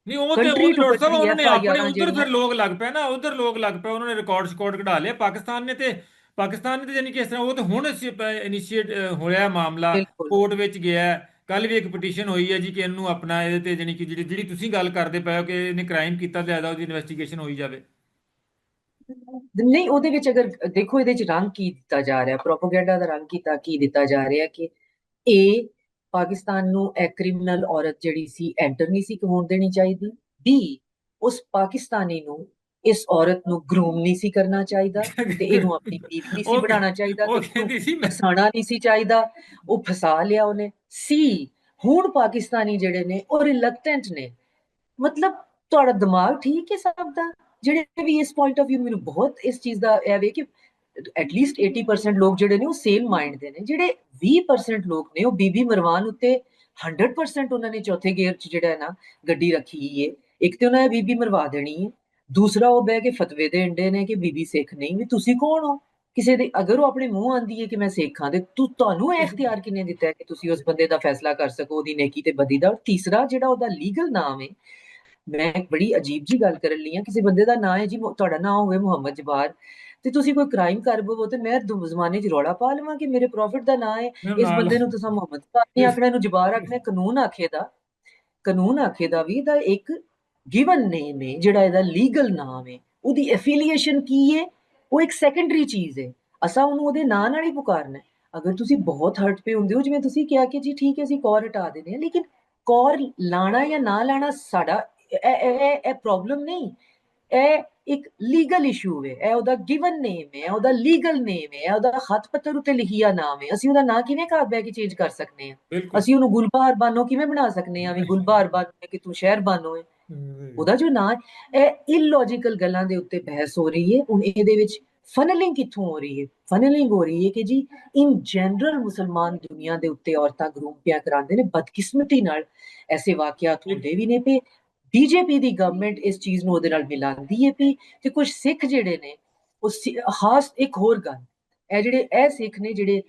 ਨਹੀਂ ਉਹ ਤੇ ਉਹ ਡਾਕਟਰ ਸਾਹਿਬ ਉਹਨਾਂ ਨੇ ਆਪਣੇ ਉਧਰ ਫਿਰ ਲੋਕ ਲੱਗ ਪਏ ਨਾ ਉਧਰ ਲੋਕ ਲੱਗ ਪਏ ਉਹਨਾਂ ਨੇ ਰਿਕਾਰਡ ਸਕੋਡ ਕਢਾ ਲਿਆ ਪਾਕਿਸਤਾਨ ਨੇ ਤੇ ਪਾਕਿਸਤਾਨ ਨੇ ਤੇ ਯਾਨੀ ਕਿ ਇਸ ਤਰ੍ਹਾਂ ਉਹ ਤੇ ਹੁਣ ਇਨੀਸ਼ੀਏਟ ਹੋਇਆ ਮਾਮਲਾ। ਕੋਰਟ ਵਿੱਚ ਗਿਆ। ਕੱਲ ਵੀ ਇੱਕ ਪਟੀਸ਼ਨ ਹੋਈ ਹੈ ਜੀ ਕਿ ਇਹਨੂੰ ਆਪਣਾ ਇਹਦੇ ਤੇ ਯਾਨੀ ਕਿ ਜਿਹੜੀ ਜਿਹੜੀ ਤੁਸੀਂ ਗੱਲ ਕਰਦੇ ਪਏ ਹੋ ਕਿ ਇਹਨੇ ਕ੍ਰਾਈਮ ਕੀਤਾ ਤੇ ਜ਼ਿਆਦਾ ਉਹਦੀ ਇਨਵੈਸਟੀਗੇਸ਼ਨ ਹੋਈ ਜਾਵੇ। ਨਹੀਂ, ਉਹਦੇ ਵਿੱਚ ਅਗਰ ਦੇਖੋ ਇਹਦੇ ਵਿੱਚ ਰੰਗ ਕੀ ਦਿੱਤਾ ਜਾ ਰਿਹਾ ਪ੍ਰੋਪਗੈਂਡਾ ਦਾ ਰੰਗ ਕੀਤਾ, ਕੀ ਦਿੱਤਾ ਜਾ ਰਿਹਾ ਕਿ ਇਹ ਪਾਕਿਸਤਾਨ ਨੂੰ ਇਹ ਕ੍ਰਿਮੀਨਲ ਔਰਤ ਜਿਹੜੀ ਸੀ ਐਂਟਰ ਨਹੀਂ ਸੀ ਹੋਣ ਦੇਣੀ ਚਾਹੀਦੀ। ਬੀ ਉਸ ਪਾਕਿਸਤਾਨੀ ਨੂੰ ਇਸ ਔਰਤ ਨੂੰ ਗਰੂਮ ਨਹੀਂ ਸੀ ਕਰਨਾ ਚਾਹੀਦਾ ਤੇ ਇਹਨੂੰ ਆਪਣੀ ਬੀਵੀ ਨਹੀਂ ਸੀ ਬਣਾਉਣਾ ਚਾਹੀਦਾ ਉਹ ਕਹਿੰਦੀ ਸੀ ਨਹੀਂ ਸੀ ਚਾਹੀਦਾ। ਉਹ ਫਸਾ ਲਿਆ ਉਹਨੇ। ਸੀ ਹੁਣ ਪਾਕਿਸਤਾਨੀ ਜਿਹੜੇ ਨੇ ਉਹ ਰਿਲਕਟੈਂਟ ਨੇ। ਮਤਲਬ ਤੁਹਾਡਾ ਦਿਮਾਗ ਠੀਕ ਹੈ ਸਭ ਦਾ? ਜਿਹੜੇ ਵੀ ਇਸ ਪੁਆਇੰਟ ਆਫ View ਮੈਨੂੰ ਬਹੁਤ ਇਸ ਚੀਜ਼ ਦਾ ਇਹ ਵੇ ਕਿ ਐਟਲੀਸਟ 80% ਲੋਕ ਜਿਹੜੇ ਨੇ ਉਹ ਸੇਮ ਮਾਈਂਡ ਦੇ ਨੇ। ਜਿਹੜੇ 20% ਲੋਕ ਨੇ ਉਹ ਬੀਬੀ ਮਰਵਾਨ ਉੱਤੇ 100% ਉਹਨਾਂ ਨੇ ਚੌਥੇ ਗੇਅਰ 'ਚ ਜਿਹੜਾ ਹੈ ਨਾ ਗੱਡੀ ਰੱਖੀ ਹੈ। ਇੱਕ ਤੇ ਉਹਨਾਂ ਨੇ ਬੀਬੀ ਮਰਵਾ ਦੇਣੀ ਹੈ। ਦੂਸਰਾ ਉਹ ਬਹਿ ਕੇ ਫਤਵੇ ਦੇ ਅੰਡੇ ਨੇ ਕਿ ਬੀਬੀ ਸਿੱਖ ਨਹੀਂ ਵੀ ਤੁਸੀਂ ਕੌਣ ਹੋ? ਕਿਸੇ ਦੇ ਅਗਰ ਉਹ ਆਪਣੇ ਮੂੰਹ ਆਂਦੀ ਹੈ ਕਿ ਮੈਂ ਸਿੱਖ ਤੇ ਤੂੰ ਤੁਹਾਨੂੰ ਇਹ ਇਖਤਿਆਰ ਕਿਨੇ ਦਿੱਤਾ ਹੈ ਕਿ ਤੁਸੀਂ ਉਸ ਬੰਦੇ ਦਾ ਫੈਸਲਾ ਕਰ ਸਕੋ ਉਹਦੀ ਨੇਕੀ ਤੇ ਬਦੀ ਦਾ? ਔਰ ਤੀਸਰਾ ਜਿਹੜਾ ਉਹਦਾ ਲੀਗਲ ਨਾਮ ਹੈ ਮੈਂ ਇੱਕ ਬੜੀ ਅਜੀਬ ਜੀ ਗੱਲ ਕਰਨ ਲਈ ਆ ਕਿਸੇ ਬੰਦੇ ਦਾ ਨਾਂ ਹੈ ਜੀ ਤੁਹਾਡਾ ਨਾਮ ਹੋਵੇ ਮੁਹੰਮਦ ਜਬਾਰ ਤੇ ਤੁਸੀਂ ਕੋਈ ਕ੍ਰਾਈਮ ਕਰ ਬਵੋ ਤੇ ਮੈਂ ਦੁ ਜ਼ਮਾਨੇ 'ਚ ਰੌਲਾ ਪਾ ਲਵਾਂ ਕਿ ਮੇਰੇ ਪ੍ਰੋਫਿਟ ਦਾ ਨਾਂ ਹੈ? ਇਸ ਬੰਦੇ ਨੂੰ। ਤੁਸੀਂ ਮੁਹੰਮਦ ਨਹੀਂ ਆਖਣਾ ਇਹਨੂੰ ਜਬਾਰ ਆਖਣਾ ਕਾਨੂੰਨ ਆਖੇ ਦਾ ਕਾਨੂੰਨ ਆਖੇ ਦਾ ਵੀ ਦਾ ਇੱਕ ਗਿਵਨ ਨੇਮ ਹੈ ਜਿਹੜਾ ਇਹਦਾ ਲੀਗਲ ਨਾਮ ਹੈ ਉਹਦੀ ਐਫੀਲੀਏਸ਼ਨ ਕੀ ਹੈ ਉਹ ਇੱਕ ਸੈਕੰਡਰੀ ਚੀਜ਼ ਹੈ ਅਸਾਂ ਉਹਨੂੰ ਉਹਦੇ ਨਾਂ ਨਾਲ ਹੀ ਪੁਕਾਰਨਾ ਹੈ ਅਗਰ ਤੁਸੀਂ ਬਹੁਤ ਹਰਟ ਪੇ ਹੁੰਦੇ ਹੋ ਜਿਵੇਂ ਤੁਸੀਂ ਕਿਹਾ ਕਿ ਜੀ ਠੀਕ ਹੈ ਅਸੀਂ ਕੌਰ ਹਟਾ ਦਿੰਦੇ ਹਾਂ ਲੇਕਿਨ ਕੌਰ ਲਾਣਾ ਜਾਂ ਨਾ ਲਾਣਾ ਸਾਡਾ ਇਹ ਇਹ ਇਹ- ਇਹ ਪ੍ਰੋਬਲਮ ਨਹੀਂ ਇਹ ਇੱਕ ਲੀਗਲ ਇਸ਼ੂ ਹੈ ਇਹ ਉਹਦਾ ਗਿਵਨ ਨੇਮ ਹੈ ਇਹ ਉਹਦਾ ਲੀਗਲ ਨੇਮ ਹੈ ਇਹ ਉਹਦਾ ਖਤ ਪੱਤਰ ਉੱਤੇ ਲਿਖਿਆ ਨਾਮ ਹੈ ਅਸੀਂ ਉਹਦਾ ਨਾਂ ਕਿਵੇਂ ਘਰ ਬਹਿ ਕੇ ਚੇਂਜ ਕਰ ਸਕਦੇ ਹਾਂ ਬਿਲਕੁਲ ਅਸੀਂ ਉਹਨੂੰ ਗੁਲਬਾਰ ਬਾਨੋ ਕਿਵੇਂ ਬਣਾ ਸਕਦੇ ਹਾਂ ਵੀ ਗੁਲਬਾਰ ਬਾਨੋ ਕਿ ਤੂੰ ਸ਼ਹਿਰ ਬਾਨੋ ਹੈ ਉਹਦਾ ਜੋ ਨਾਂ ਇਹ ਇਲੌਜੀਕਲ ਗੱਲਾਂ ਦੇ ਉੱਤੇ ਬਹਿਸ ਹੋ ਰਹੀ ਹੈ। ਹੁਣ ਇਹਦੇ ਵਿੱਚ ਫਨਲਿੰਗ ਕਿੱਥੋਂ ਹੋ ਰਹੀ ਹੈ? ਫਨਲਿੰਗ ਹੋ ਰਹੀ ਹੈ ਕਿ ਜੀ ਇਨ ਜਨਰਲ ਮੁਸਲਮਾਨ ਦੁਨੀਆ ਦੇ ਉੱਤੇ ਔਰਤਾਂ ਗਰੂਮ ਪਿਆ ਕਰਾਉਂਦੇ ਨੇ ਬਦਕਿਸਮਤੀ ਨਾਲ ਐਸੇ ਵਾਕਿਆਤ ਹੁੰਦੇ ਵੀ ਨੇ ਤੇ ਬੀਜੇਪੀ ਦੀ ਗਵਰਨਮੈਂਟ ਇਸ ਚੀਜ਼ ਨੂੰ ਉਹਦੇ ਨਾਲ ਮਿਲਾਉਂਦੀ ਹੈ ਵੀ ਤੇ ਕੁਝ ਸਿੱਖ ਜਿਹੜੇ ਨੇ ਉਹ ਸਿ- ਖਾਸ ਇੱਕ ਹੋਰ ਗੱਲ ਇਹ ਜਿਹੜੇ ਇਹ ਸਿੱਖ ਨੇ ਜਿਹੜੇ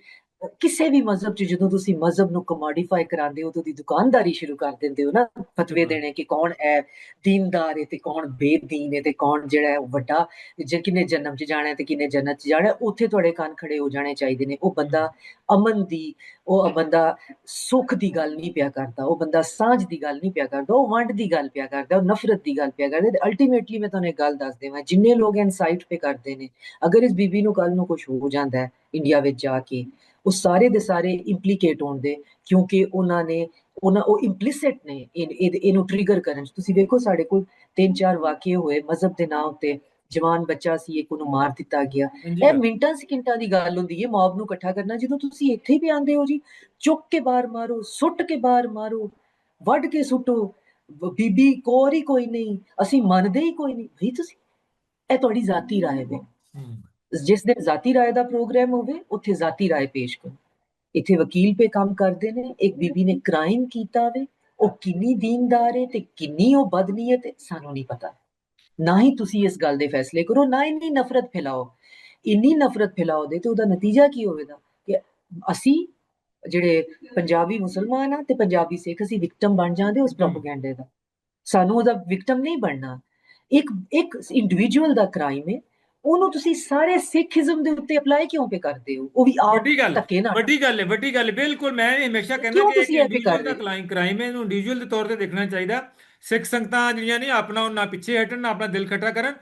ਕਿਸੇ ਵੀ ਮਜ਼ਹਬ 'ਚ ਜਦੋਂ ਤੁਸੀਂ ਮਜ਼ਹਬ ਨੂੰ ਕਮੋਡਿਫਾਈ ਕਰਾਉਂਦੇ ਹੋ ਤਾਂ ਦੁਕਾਨਦਾਰੀ ਸ਼ੁਰੂ ਕਰ ਦਿੰਦੇ ਹੋ ਨਾ ਫਤਵੇ ਦੇਣੇ ਕਿ ਕੌਣ ਹੈ ਦੀਨਦਾਰ ਹੈ ਤੇ ਕੌਣ ਬੇਦੀਨ ਹੈ ਤੇ ਕੌਣ ਜਿਹੜਾ ਹੈ ਵੱਡਾ ਜੇ ਕਿਨੇ ਜਨਮ 'ਚ ਜਾਣਾ ਹੈ ਤੇ ਕਿਨੇ ਜੰਨਤ 'ਚ ਜਾਣਾ ਹੈ, ਉੱਥੇ ਤੁਹਾਡੇ ਕੰਨ ਖੜੇ ਹੋ ਜਾਣੇ ਚਾਹੀਦੇ ਨੇ। ਉਹ ਬੰਦਾ ਅਮਨ ਦੀ ਉਹ ਬੰਦਾ ਸੁੱਖ ਦੀ ਗੱਲ ਨਹੀਂ ਪਿਆ ਕਰਦਾ ਉਹ ਬੰਦਾ ਸਾਂਝ ਦੀ ਗੱਲ ਨਹੀਂ ਪਿਆ ਕਰਦਾ ਉਹ ਵੰਡ ਦੀ ਗੱਲ ਪਿਆ ਕਰਦਾ ਉਹ ਨਫ਼ਰਤ ਦੀ ਗੱਲ ਪਿਆ ਕਰਦਾ। ਤੇ ਅਲਟੀਮੇਟਲੀ ਮੈਂ ਤੁਹਾਨੂੰ ਇੱਕ ਗੱਲ ਦੱਸ ਦੇਵਾਂ ਜਿੰਨੇ ਲੋਕ ਇਨਸਾਈਟ ਪੇ ਕਰਦੇ ਨੇ ਅਗਰ ਇਸ ਬੀਬੀ ਨੂੰ ਕੱਲ ਨੂੰ ਕੁਝ ਹੋ ਜਾਂਦਾ ਹੈ ਇੰਡੀਆ ਵਿੱਚ ਜਾ ਕੇ ਉਹ ਸਾਰੇ ਦੇ ਸਾਰੇ ਇੰਪਲੀਕੇਟ ਹੋਣਦੇ ਕਿਉਂਕਿ ਉਹਨਾਂ ਨੇ ਉਹਨਾਂ ਉਹ ਇੰਪਲਿਸਿਟ ਨੇ ਇਹਨੂੰ ਟ੍ਰਿਗਰ ਕਰਨ ਤੁਸੀਂ ਵੇਖੋ ਸਾਡੇ ਕੋਲ ਤਿੰਨ ਚਾਰ ਵਾਕਿਏ ਹੋਏ ਮਜ਼ਹਬ ਦੇ ਨਾਂ ਉੱਤੇ। ਜਵਾਨ ਬੱਚਾ ਸੀ ਇੱਕ ਉਹਨੂੰ ਮਾਰ ਦਿੱਤਾ ਗਿਆ। ਇਹ ਮਿੰਟਾਂ ਸਕਿੰਟਾਂ ਦੀ ਗੱਲ ਹੁੰਦੀ ਹੈ ਮੌਬ ਨੂੰ ਇਕੱਠਾ ਕਰਨਾ। ਜਦੋਂ ਤੁਸੀਂ ਇੱਥੇ ਹੀ ਪਿਆਂਦੇ ਹੋ ਜੀ ਚੁੱਕ ਕੇ ਬਾਹਰ ਮਾਰੋ ਸੁੱਟ ਕੇ ਬਾਹਰ ਮਾਰੋ ਵੱਢ ਕੇ ਸੁੱਟੋ ਬੀਬੀ ਕੋਰ ਕੋਈ ਨਹੀਂ ਅਸੀਂ ਮੰਨਦੇ ਹੀ ਕੋਈ ਨਹੀਂ। ਭਈ ਤੁਸੀਂ ਇਹ ਤੁਹਾਡੀ ਜ਼ਾਤੀ ਰਾਏ ਵੇ। ਜਿਸ ਦਿਨ ਜ਼ਾਤੀ ਰਾਏ ਦਾ ਪ੍ਰੋਗਰਾਮ ਹੋਵੇ ਉੱਥੇ ਜ਼ਾਤੀ ਰਾਏ ਪੇਸ਼ ਕਰੋ। ਇੱਥੇ ਵਕੀਲ ਪੇ ਕੰਮ ਕਰਦੇ ਨੇ ਇੱਕ ਬੀਬੀ ਨੇ ਕ੍ਰਾਈਮ ਕੀਤਾ ਵੇ ਉਹ ਕਿੰਨੀ ਦੀਨਦਾਰ ਹੈ ਤੇ ਕਿੰਨੀ ਉਹ ਬਦਨੀਅਤ ਹੈ ਸਾਨੂੰ ਨਹੀਂ ਪਤਾ। ਨਾ ਹੀ ਤੁਸੀਂ ਇਸ ਗੱਲ ਦੇ ਫੈਸਲੇ ਕਰੋ ਨਾ ਇੰਨੀ ਨਫ਼ਰਤ ਫੈਲਾਓ। ਇੰਨੀ ਨਫ਼ਰਤ ਫੈਲਾਓ ਦੇ ਤੇ ਉਹਦਾ ਨਤੀਜਾ ਕੀ ਹੋਵੇਗਾ? ਕਿ ਅਸੀਂ ਜਿਹੜੇ ਪੰਜਾਬੀ ਮੁਸਲਮਾਨ ਆ ਤੇ ਪੰਜਾਬੀ ਸਿੱਖ ਅਸੀਂ ਵਿਕਟਮ ਬਣ ਜਾਂਦੇ ਉਸ ਪ੍ਰੋਪਗੈਂਡੇ ਦਾ। ਸਾਨੂੰ ਉਹਦਾ ਵਿਕਟਮ ਨਹੀਂ ਬਣਨਾ। ਇੱਕ ਇੱਕ ਇੰਡੀਵਿਜੂਅਲ ਦਾ ਕ੍ਰਾਈਮ ਹੈ ਉਹਨੂੰ ਤੁਸੀਂ ਸਾਰੇ ਸਿੱਖੀਜ਼ਮ ਦੇ ਉੱਤੇ ਅਪਲਾਈ ਕਿਉਂ ਪੇ ਕਰਦੇ ਹੋ? ਉਹ ਵੀ ਆਪ ਵੱਡੀ ਗੱਲ ਵੱਡੀ ਗੱਲ ਹੈ ਵੱਡੀ ਗੱਲ ਬਿਲਕੁਲ ਮੈਂ ਹਮੇਸ਼ਾ ਕਹਿੰਦਾ ਕਿ ਇੰਡੀਵਿਜੂਅਲ ਦਾ? ਕਲਾਈਮ ਕ੍ਰਾਈਮ ਹੈ ਇਹਨੂੰ ਇੰਡੀਵਿਜੂਅਲ ਦੇ ਤੌਰ ਤੇ ਦੇਖਣਾ ਚਾਹੀਦਾ। ਸਿੱਖ ਸੰਗਤਾਂ ਜਿਹੜੀਆਂ ਨੇ ਆਪਣਾ ਉਹਨਾਂ ਪਿੱਛੇ ਹਟਣ ਨਾ ਆਪਣਾ ਦਿਲ ਖੱਟਾ ਕਰਨ।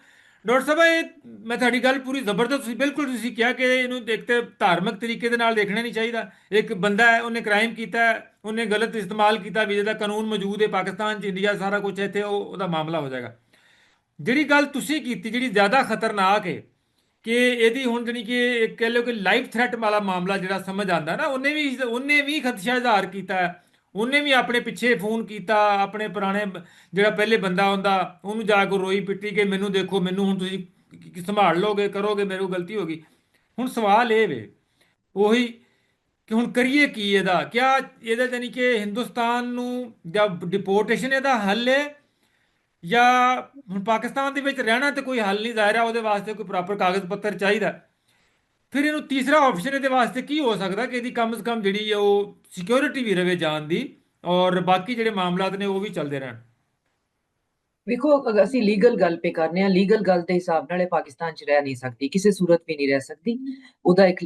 ਡਾਕਟਰ ਸਾਹਿਬ ਇਹ ਮੈਂ ਤੁਹਾਡੀ ਗੱਲ ਪੂਰੀ ਜ਼ਬਰਦਸਤ ਤੁਸੀਂ ਬਿਲਕੁਲ ਤੁਸੀਂ ਕਿਹਾ ਕਿ ਇਹਨੂੰ ਇੱਕ ਤੇ ਧਾਰਮਿਕ ਤਰੀਕੇ ਦੇ ਨਾਲ ਦੇਖਣਾ ਨਹੀਂ ਚਾਹੀਦਾ। ਇੱਕ ਬੰਦਾ ਹੈ ਉਹਨੇ ਕ੍ਰਾਈਮ ਕੀਤਾ ਉਹਨੇ ਗਲਤ ਇਸਤੇਮਾਲ ਕੀਤਾ ਵੀਜ਼ੇ ਦਾ ਕਾਨੂੰਨ ਮੌਜੂਦ ਹੈ ਪਾਕਿਸਤਾਨ ਚ ਇੰਡੀਆ ਸਾਰਾ ਕੁਝ ਇੱਥੇ ਉਹ ਉਹਦਾ ਮਾਮਲਾ ਹੋ ਜਾਏਗਾ। ਜਿਹੜੀ ਗੱਲ ਤੁਸੀਂ ਕੀਤੀ, ਜਿਹੜੀ ਜ਼ਿਆਦਾ ਖਤਰਨਾਕ ਹੈ, ਕਿ ਇਹਦੀ ਹੁਣ ਜਾਣੀ ਕਿ ਕਹਿ ਲਓ ਕਿ ਲਾਈਫ ਥ੍ਰੈਟ ਵਾਲਾ ਮਾਮਲਾ ਜਿਹੜਾ ਸਮਝ ਆਂਦਾ ਨਾ, ਉਹਨੇ ਵੀ ਉਹਨੇ ਵੀ ਖਦਸ਼ਾ ਇਜ਼ਹਾਰ ਕੀਤਾ ਉਹਨੇ ਵੀ ਆਪਣੇ ਪਿੱਛੇ ਫੋਨ ਕੀਤਾ, ਆਪਣੇ ਪੁਰਾਣੇ ਜਿਹੜਾ ਪਹਿਲੇ ਬੰਦਾ ਹੁੰਦਾ, ਉਹਨੂੰ ਜਾ ਕੇ ਰੋਈ ਪਿੱਟੀ ਕਿ ਮੈਨੂੰ ਦੇਖੋ, ਮੈਨੂੰ ਹੁਣ ਤੁਸੀਂ ਕੀ- ਕੀ ਸੰਭਾਲ ਲੋਗੇ ਕਰੋਗੇ, ਮੇਰੇ ਗਲਤੀ ਹੋ ਗਈ। ਹੁਣ ਸਵਾਲ ਇਹ ਵੇ, ਉਹੀ ਕਿ ਹੁਣ ਕਰੀਏ ਕੀ ਇਹਦਾ? ਕਿਆ ਇਹਦਾ ਜਾਨੀ ਕਿ ਹਿੰਦੁਸਤਾਨ ਨੂੰ ਜਾਂ ਡਿਪੋਰਟੇਸ਼ਨ ਇਹਦਾ ਹੱਲ ਹੈ? ਜਾਂ ਹੁਣ ਪਾਕਿਸਤਾਨ ਦੇ ਵਿੱਚ ਰਹਿਣਾ ਤੇ ਕੋਈ ਹੱਲ ਨਹੀਂ ਜ਼ਾਹਿਰ ਹੈ ਉਹਦੇ ਵਾਸਤੇ ਕੋਈ ਪ੍ਰੋਪਰ ਕਾਗਜ਼ ਪੱਤਰ ਚਾਹੀਦਾ। ਫਿਰ ਇਹਨੂੰ ਤੀਸਰਾ ਆਪਸ਼ਨ ਇਹਦੇ ਵਾਸਤੇ ਕੀ ਹੋ ਸਕਦਾ ਕਿ ਇਹਦੀ ਕਮ ਸੇ ਕਮ ਜਿਹੜੀ ਹੈ ਉਹ ਸਿਕਿਉਰਿਟੀ ਵੀ ਰਵੇ ਜਾਣ ਦੀ ਔਰ ਬਾਕੀ ਜਿਹੜੇ ਮਾਮਲਾਤ ਨੇ ਉਹ ਵੀ ਚੱਲਦੇ ਰਹਿਣ। ਵੇਖੋ ਅਗਰ ਅਸੀਂ ਲੀਗਲ ਗੱਲ ਪੇ ਕਰਨੇ ਆ ਲੀਗਲ ਗੱਲ ਦੇ ਹਿਸਾਬ ਨਾਲ ਇਹ ਪਾਕਿਸਤਾਨ 'ਚ ਰਹਿ ਨਹੀਂ ਸਕਦੀ ਕਿਸੇ ਸੂਰਤ ਵੀ ਨਹੀਂ ਰਹਿ ਸਕਦੀ। ਉਹਦਾ ਇੱਕ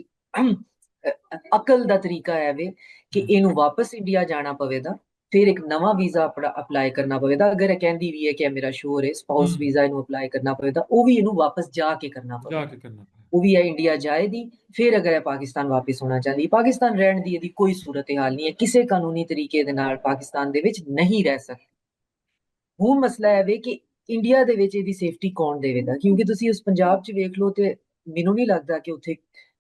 ਅਕਲ ਦਾ ਤਰੀਕਾ ਹੈ ਵੇ ਕਿ ਇਹਨੂੰ ਵਾਪਸ ਇੰਡੀਆ ਜਾਣਾ ਪਵੇਗਾ। ਫਿਰ ਇੱਕ ਨਵਾਂ ਵੀਜ਼ਾ ਆਪਣਾ ਅਪਲਾਈ ਕਰਨਾ ਪਵੇਗਾ ਅਗਰ ਇਹ ਕਹਿੰਦੀ ਵੀ ਹੈ ਕਿ ਮੇਰਾ ਸ਼ੋਰ ਹੈ ਸਪਾਊਸ। ਵੀਜ਼ਾ ਇਹਨੂੰ ਅਪਲਾਈ ਕਰਨਾ ਪਵੇਗਾ ਉਹ ਵੀ ਇਹਨੂੰ ਵਾਪਸ ਜਾ ਕੇ ਕਰਨਾ ਜਾ ਪਵੇਗਾ ਕੇ ਕਰਨਾ ਉਹ ਵੀ ਹੈ ਇੰਡੀਆ ਜਾਏਗੀ ਫਿਰ ਅਗਰ ਇਹ ਪਾਕਿਸਤਾਨ ਵਾਪਸ ਹੋਣਾ ਚਾਹਦੀ ਪਾਕਿਸਤਾਨ ਰਹਿਣ ਦੀ ਇਹਦੀ ਕੋਈ ਸੂਰਤ ਹਾਲ ਨਹੀਂ ਹੈ ਕਿਸੇ ਕਾਨੂੰਨੀ ਤਰੀਕੇ ਦੇ ਨਾਲ ਪਾਕਿਸਤਾਨ ਦੇ ਵਿੱਚ ਨਹੀਂ ਰਹਿ ਸਕਦੀ ਹੁਣ ਮਸਲਾ ਹੈ ਵੇ ਕਿ ਇੰਡੀਆ ਦੇ ਵਿੱਚ ਇਹਦੀ ਸੇਫਟੀ ਕੌਣ ਦੇਵੇਗਾ? ਕਿਉਂਕਿ ਤੁਸੀਂ ਉਸ ਪੰਜਾਬ 'ਚ ਵੇਖ ਲਓ ਤੇ ਮੈਨੂੰ ਨਹੀਂ ਲੱਗਦਾ ਕਿ ਉੱਥੇ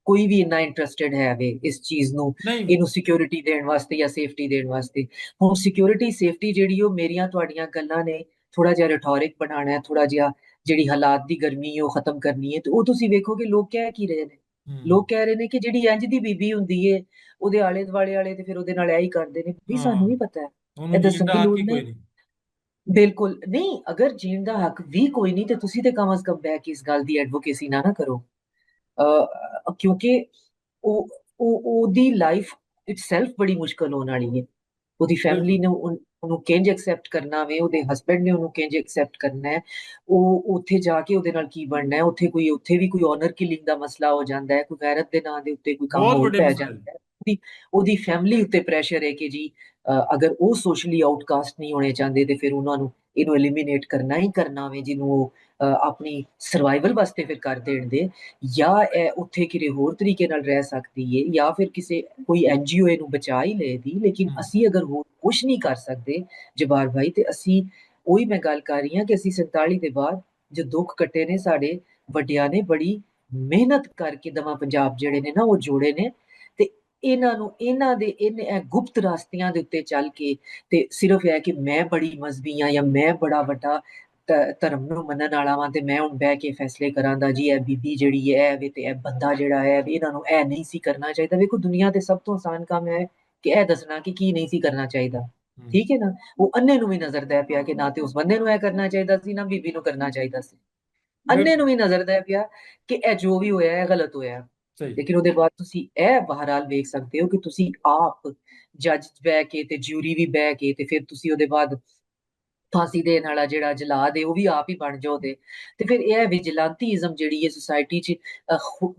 ਕੋਈ ਵੀ ਇੰਨਾ ਇੰਟਰਸਟਿਡ ਹੈ ਵੇ ਇਸ ਚੀਜ਼ ਨੂੰ ਇਹਨੂੰ ਸਿਕਿਉਰਿਟੀ ਦੇਣ ਵਾਸਤੇ ਜਾਂ ਸੇਫਟੀ ਦੇਣ ਵਾਸਤੇ। ਹੁਣ ਸਿਕਿਉਰਿਟੀ ਸੇਫਟੀ ਜਿਹੜੀ ਉਹ ਮੇਰੀਆਂ ਤੁਹਾਡੀਆਂ ਗੱਲਾਂ ਨੇ ਥੋੜਾ ਜਿਹਾ ਰਿਟੋਰਿਕ ਬਣਾਉਣਾ ਹੈ ਥੋੜਾ ਜਿਹਾ ਜਿਹੜੀ ਹਾਲਾਤ ਦੀ ਗਰਮੀ ਉਹ ਖਤਮ ਕਰਨੀ ਹੈ ਤੇ ਉਹ ਤੁਸੀਂ ਵੇਖੋਗੇ ਲੋਕ ਕਹਿ ਕੀ ਰਹੇ ਨੇ। ਲੋਕ ਕਹਿ ਰਹੇ ਨੇ ਕਿ ਜਿਹੜੀ ਇੰਜ ਦੀ ਬੀਬੀ ਹੁੰਦੀ ਏ ਉਹਦੇ ਆਲੇ ਦੁਆਲੇ ਵਾਲੇ ਤੇ ਫਿਰ ਉਹਦੇ ਨਾਲ ਐ ਹੀ ਕਰਦੇ ਨੇ। ਵੀ। ਸਾਨੂੰ ਵੀ ਪਤਾ। ਹੈ ਇਹ ਦੱਸਣ ਦਾ ਲੋੜ ਨਹੀਂ। ਬਿਲਕੁਲ। ਨਹੀਂ ਅਗਰ ਜੀਣ ਦਾ ਹੱਕ ਵੀ ਕੋਈ ਨਹੀਂ ਤੇ ਤੁਸੀਂ ਤੇ ਕਮ ਅਜ਼ ਕਮ ਕੇ ਇਸ ਗੱਲ ਦੀ ਐਡਵੋਕੇਸੀ ਨਾ ਨਾ ਕਰੋ। ਕਿਉਂਕਿ ਉਹ ਉਹ ਉਹਦੀ ਲਾਈਫ ਇਟਸੈਲਫ ਬੜੀ ਮੁਸ਼ਕਲ ਹੋਣ ਵਾਲੀ ਹੈ। ਉਹਦੀ ਫੈਮਿਲੀ ਨੇ ਉਹਨੂੰ ਕਿੰਜ ਐਕਸੈਪਟ ਕਰਨਾ ਵੇ ਉਹਦੇ ਹਸਬੰਡ ਨੇ ਉਹਨੂੰ ਕਿੰਜ ਐਕਸੈਪਟ ਕਰਨਾ ਹੈ। ਉਹ ਉੱਥੇ ਜਾ ਕੇ ਉਹਦੇ ਨਾਲ ਕੀ ਬਣਨਾ ਹੈ? ਉੱਥੇ ਕੋਈ ਉੱਥੇ ਵੀ ਕੋਈ ਆਨਰ ਕਿਲਿੰਗ ਦਾ ਮਸਲਾ ਹੋ ਜਾਂਦਾ ਹੈ ਕੋਈ ਗੈਰਤ ਦੇ ਨਾਂ ਦੇ ਉੱਤੇ ਕੋਈ ਕੰਮ ਮਸਲੇ। ਜਾਂਦਾ ਹੈ। ਉਹਦੀ ਉਹਦੀ ਫੈਮਿਲੀ ਉੱਤੇ ਪ੍ਰੈਸ਼ਰ ਹੈ ਕਿ ਜੀ ਅਗਰ ਉਹ ਸੋਸ਼ਲੀ ਆਊਟਕਾਸਟ ਨਹੀਂ ਹੋਣੇ ਚਾਹੁੰਦੇ ਤੇ ਫਿਰ ਉਹਨਾਂ ਨੂੰ ਇਹਨੂੰ ਐਲੀਮੀਨੇਟ ਕਰਨਾ ਹੀ ਕਰਨਾ ਵੇ ਜਿਹਨੂੰ ਉਹ ਆਪਣੀ ਸਰਵਾਈਵਲ ਵਾਸਤੇ ਫਿਰ ਕਰ ਦੇਣ ਦੇ ਜਾਂ ਇਹ ਉੱਥੇ ਕਿਤੇ ਹੋਰ ਤਰੀਕੇ ਨਾਲ ਰਹਿ ਸਕਦੀ ਏ ਜਾਂ ਫਿਰ ਕਿਸੇ ਕੋਈ ਐਨਜੀਓ ਇਹਨੂੰ ਬਚਾ ਹੀ ਲਏਗੀ ਲੇਕਿਨ। ਅਸੀਂ ਅਗਰ ਹੋਰ ਕੁਝ ਨਹੀਂ ਕਰ ਸਕਦੇ ਜਬਾਰ ਭਾਈ ਤੇ ਅਸੀਂ ਉਹੀ ਮੈਂ ਗੱਲ ਕਰ ਰਹੀ ਹਾਂ ਕਿ ਅਸੀਂ 47 ਦੇ ਬਾਅਦ ਜੋ ਦੁੱਖ ਕੱਟੇ ਨੇ ਸਾਡੇ ਵੱਡਿਆਂ ਨੇ ਬੜੀ ਮਿਹਨਤ ਕਰਕੇ ਦਮਾ ਪੰਜਾਬ ਜਿਹੜੇ ਨੇ ਨਾ ਉਹ ਜੋੜੇ ਨੇ ਤੇ ਇਹਨਾਂ ਨੂੰ ਇਹਨਾਂ ਦੇ ਇਹਨੇ ਇਹ ਗੁਪਤ ਰਾਸਤਿਆਂ ਦੇ ਉੱਤੇ ਚੱਲ ਕੇ ਤੇ ਸਿਰਫ ਇਹ ਕਿ ਮੈਂ ਬੜੀ ਮਜ਼ਬੀ ਹਾਂ ਜਾਂ ਮੈਂ ਬੜਾ ਵੱਡਾ ਧਰਮ ਨੂੰ ਮੰਨਣ ਵਾਲਾ ਵਾਂ ਤੇ ਮੈਂ ਹੁਣ ਬਹਿ ਕੇ ਫੈਸਲੇ ਕਰਾਂਦਾ ਜੀ ਇਹ ਬੀਬੀ ਜਿਹੜੀ ਹੈ ਵੇ ਤੇ ਇਹ ਬੰਦਾ ਜਿਹੜਾ ਹੈ ਇਹਨਾਂ ਨੂੰ ਇਹ ਨਹੀਂ ਸੀ ਕਰਨਾ ਚਾਹੀਦਾ। ਵੇਖੋ ਦੁਨੀਆ ਤੇ ਸਭ ਤੋਂ ਆਸਾਨ ਕੰਮ ਹੈ ਕਿ ਇਹ ਦੱਸਣਾ ਕਿ ਕੀ ਨਹੀਂ ਸੀ ਕਰਨਾ ਚਾਹੀਦਾ। ਠੀਕ ਹੈ ਨਾ? ਉਹ ਅੰਨੇ ਨੂੰ ਵੀ ਨਜ਼ਰ ਦੇ ਪਿਆ ਕਿ ਨਾ ਤੇ ਉਸ ਬੰਦੇ ਨੂੰ ਇਹ ਕਰਨਾ ਚਾਹੀਦਾ ਸੀ ਨਾ ਬੀਬੀ ਨੂੰ ਕਰਨਾ ਚਾਹੀਦਾ ਸੀ। ਅੰਨੇ ਨੂੰ ਵੀ ਨਜ਼ਰ ਦੇ ਪਿਆ ਕਿ ਇਹ ਜੋ ਵੀ ਹੋਇਆ ਹੈ ਗਲਤ ਹੋਇਆ। ਲੇਕਿਨ ਉਹਦੇ ਬਾਅਦ ਤੁਸੀਂ ਇਹ ਬਹਰਾਲ ਵੇਖ ਸਕਦੇ ਹੋ ਕਿ ਤੁਸੀਂ ਆਪ ਜੱਜ ਬਹਿ ਕੇ ਤੇ ਜਿਊਰੀ ਵੀ ਬਹਿ ਕੇ ਤੇ ਫਿਰ ਤੁਸੀਂ ਉਹਦੇ ਬਾਅਦ ਫਾਂਸੀ ਦੇਣ ਵਾਲਾ ਜਿਹੜਾ ਜਲਾਦ ਹੈ ਉਹ ਵੀ ਆਪ ਹੀ ਬਣ ਜਾਓ ਤੇ ਤੇ ਫਿਰ ਇਹ ਵਿਜੀਲੈਂਟੀਜ਼ਮ ਜਿਹੜੀ ਹੈ ਸੁਸਾਇਟੀ 'ਚ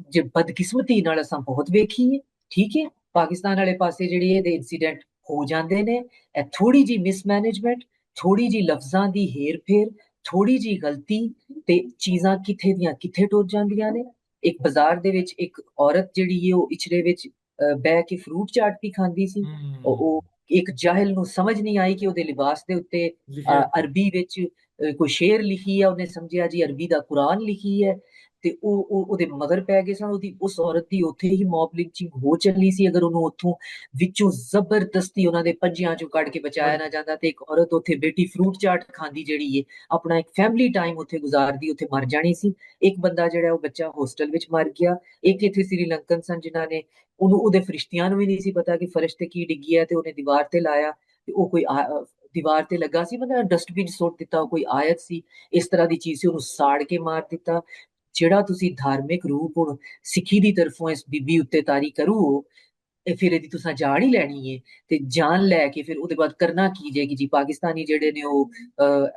ਜੇ ਬਦਕਿਸਮਤੀ ਨਾਲ ਅਸਾਂ ਬਹੁਤ ਵੇਖੀ ਹੈ ਠੀਕ ਹੈ ਪਾਕਿਸਤਾਨ ਵਾਲੇ ਪਾਸੇ ਜਿਹੜੀ ਇਹਦੇ ਇਨਸੀਡੈਂਟ ਹੋ ਜਾਂਦੇ ਨੇ ਇਹ ਥੋੜੀ ਜੀ ਮਿਸਮੈਨੇਜਮੈਂਟ ਥੋੜੀ ਜੀ ਲਫ਼ਜ਼ਾਂ ਦੀ ਹੇਰ-ਫੇਰ ਥੋੜੀ ਜੀ ਗਲਤੀ ਤੇ ਚੀਜ਼ਾਂ ਕਿੱਥੇ ਦੀਆਂ ਕਿੱਥੇ ਟੁੱਟ ਜਾਂਦੀਆਂ ਨੇ ਇੱਕ ਬਾਜ਼ਾਰ ਦੇ ਵਿੱਚ ਇੱਕ ਔਰਤ ਜਿਹੜੀ ਹੈ ਉਹ ਇਚਰੇ ਵਿੱਚ ਬਹਿ ਕੇ ਫਰੂਟ ਚਾਟ ਵੀ ਖਾਂਦੀ ਸੀ ਉਹ ਇੱਕ ਜਾਹਿਲ ਨੂੰ ਸਮਝ ਨਹੀਂ ਆਈ ਕਿ ਉਹਦੇ ਲਿਬਾਸ ਦੇ ਉੱਤੇ ਅਰਬੀ ਵਿੱਚ ਕੋਈ ਸ਼ੇਰ ਲਿਖੀ ਹੈ ਉਹਨੇ ਸਮਝਿਆ ਜੀ ਅਰਬੀ ਦਾ ਕੁਰਾਨ ਲਿਖੀ ਹੈ। ਤੇ ਉਹ ਉਹਦੇ ਮਗਰ ਪੈ ਗਏ ਸਨ, ਉਹਦੀ, ਉਸ ਔਰਤ ਦੀ ਉੱਥੇ ਹੀ ਮੌਬ ਲਿੰਚਿੰਗ ਹੋ ਚੱਲੀ ਸੀ, ਅਗਰ ਉਹਨੂੰ ਉੱਥੋਂ ਵਿੱਚੋਂ ਜ਼ਬਰਦਸਤੀ ਉਹਨਾਂ ਦੇ ਪੰਜਿਆਂ ਚੋਂ ਕੱਢ ਕੇ ਬਚਾਇਆ ਨਾ ਜਾਂਦਾ ਤੇ ਇੱਕ ਔਰਤ ਉੱਥੇ ਬੇਟੀ ਫਰੂਟ ਚਾਟ ਖਾਂਦੀ ਜਿਹੜੀ ਏ, ਆਪਣਾ ਇੱਕ ਫੈਮਿਲੀ ਟਾਈਮ ਉੱਥੇ ਗੁਜ਼ਾਰਦੀ, ਉੱਥੇ ਮਰ ਜਾਣੀ ਸੀ। ਇੱਕ ਬੰਦਾ ਜਿਹੜਾ ਉਹ ਬੱਚਾ ਹੋਸਟਲ ਵਿੱਚ ਮਰ ਗਿਆ, ਇੱਕ ਇੱਥੇ ਸ੍ਰੀਲੰਕਨ ਸਨ ਜਿਨ੍ਹਾਂ ਨੇ ਉਹਨੂੰ, ਉਹਦੇ ਫਰਿਸ਼ਤਿਆਂ ਨੂੰ ਵੀ ਨਹੀਂ ਸੀ ਪਤਾ ਕਿ ਫਰਿਸ਼ ਤੇ ਕੀ ਡਿੱਗੀ ਹੈ ਤੇ ਉਹਨੇ ਦੀਵਾਰ ਤੇ ਲਾਇਆ ਤੇ ਉਹ ਕੋਈ ਆ- ਦੀਵਾਰ ਤੇ ਲੱਗਾ ਸੀ, ਮਤਲਬ ਡਸਟਬਿਨ ਸੁੱਟ ਦਿੱਤਾ, ਉਹ ਕੋਈ ਆਇਤ ਸੀ, ਇਸ ਤਰ੍ਹਾਂ ਦੀ ਚੀਜ਼ ਸੀ, ਉਹਨੂੰ ਸਾੜ ਕੇ ਮਾਰ ਦਿੱਤਾ। ਜਿਹੜਾ ਤੁਸੀਂ ਧਾਰਮਿਕ ਰੂਪ ਹੁਣ ਸਿੱਖੀ ਦੀ ਤਰਫੋਂ ਇਸ ਬੀਬੀ ਉੱਤੇ ਤਾਰੀ ਕਰੂ ਇਹ ਫਿਰ ਇਹਦੀ ਤੁਸੀਂ ਜਾਨ ਹੀ ਲੈਣੀ ਏ ਤੇ ਜਾਨ ਲੈ ਕੇ ਫਿਰ ਉਹਦੇ ਬਾਅਦ ਕਰਨਾ ਕੀ ਜੇ ਕਿ ਜੀ ਪਾਕਿਸਤਾਨੀ ਜਿਹੜੇ ਨੇ ਉਹ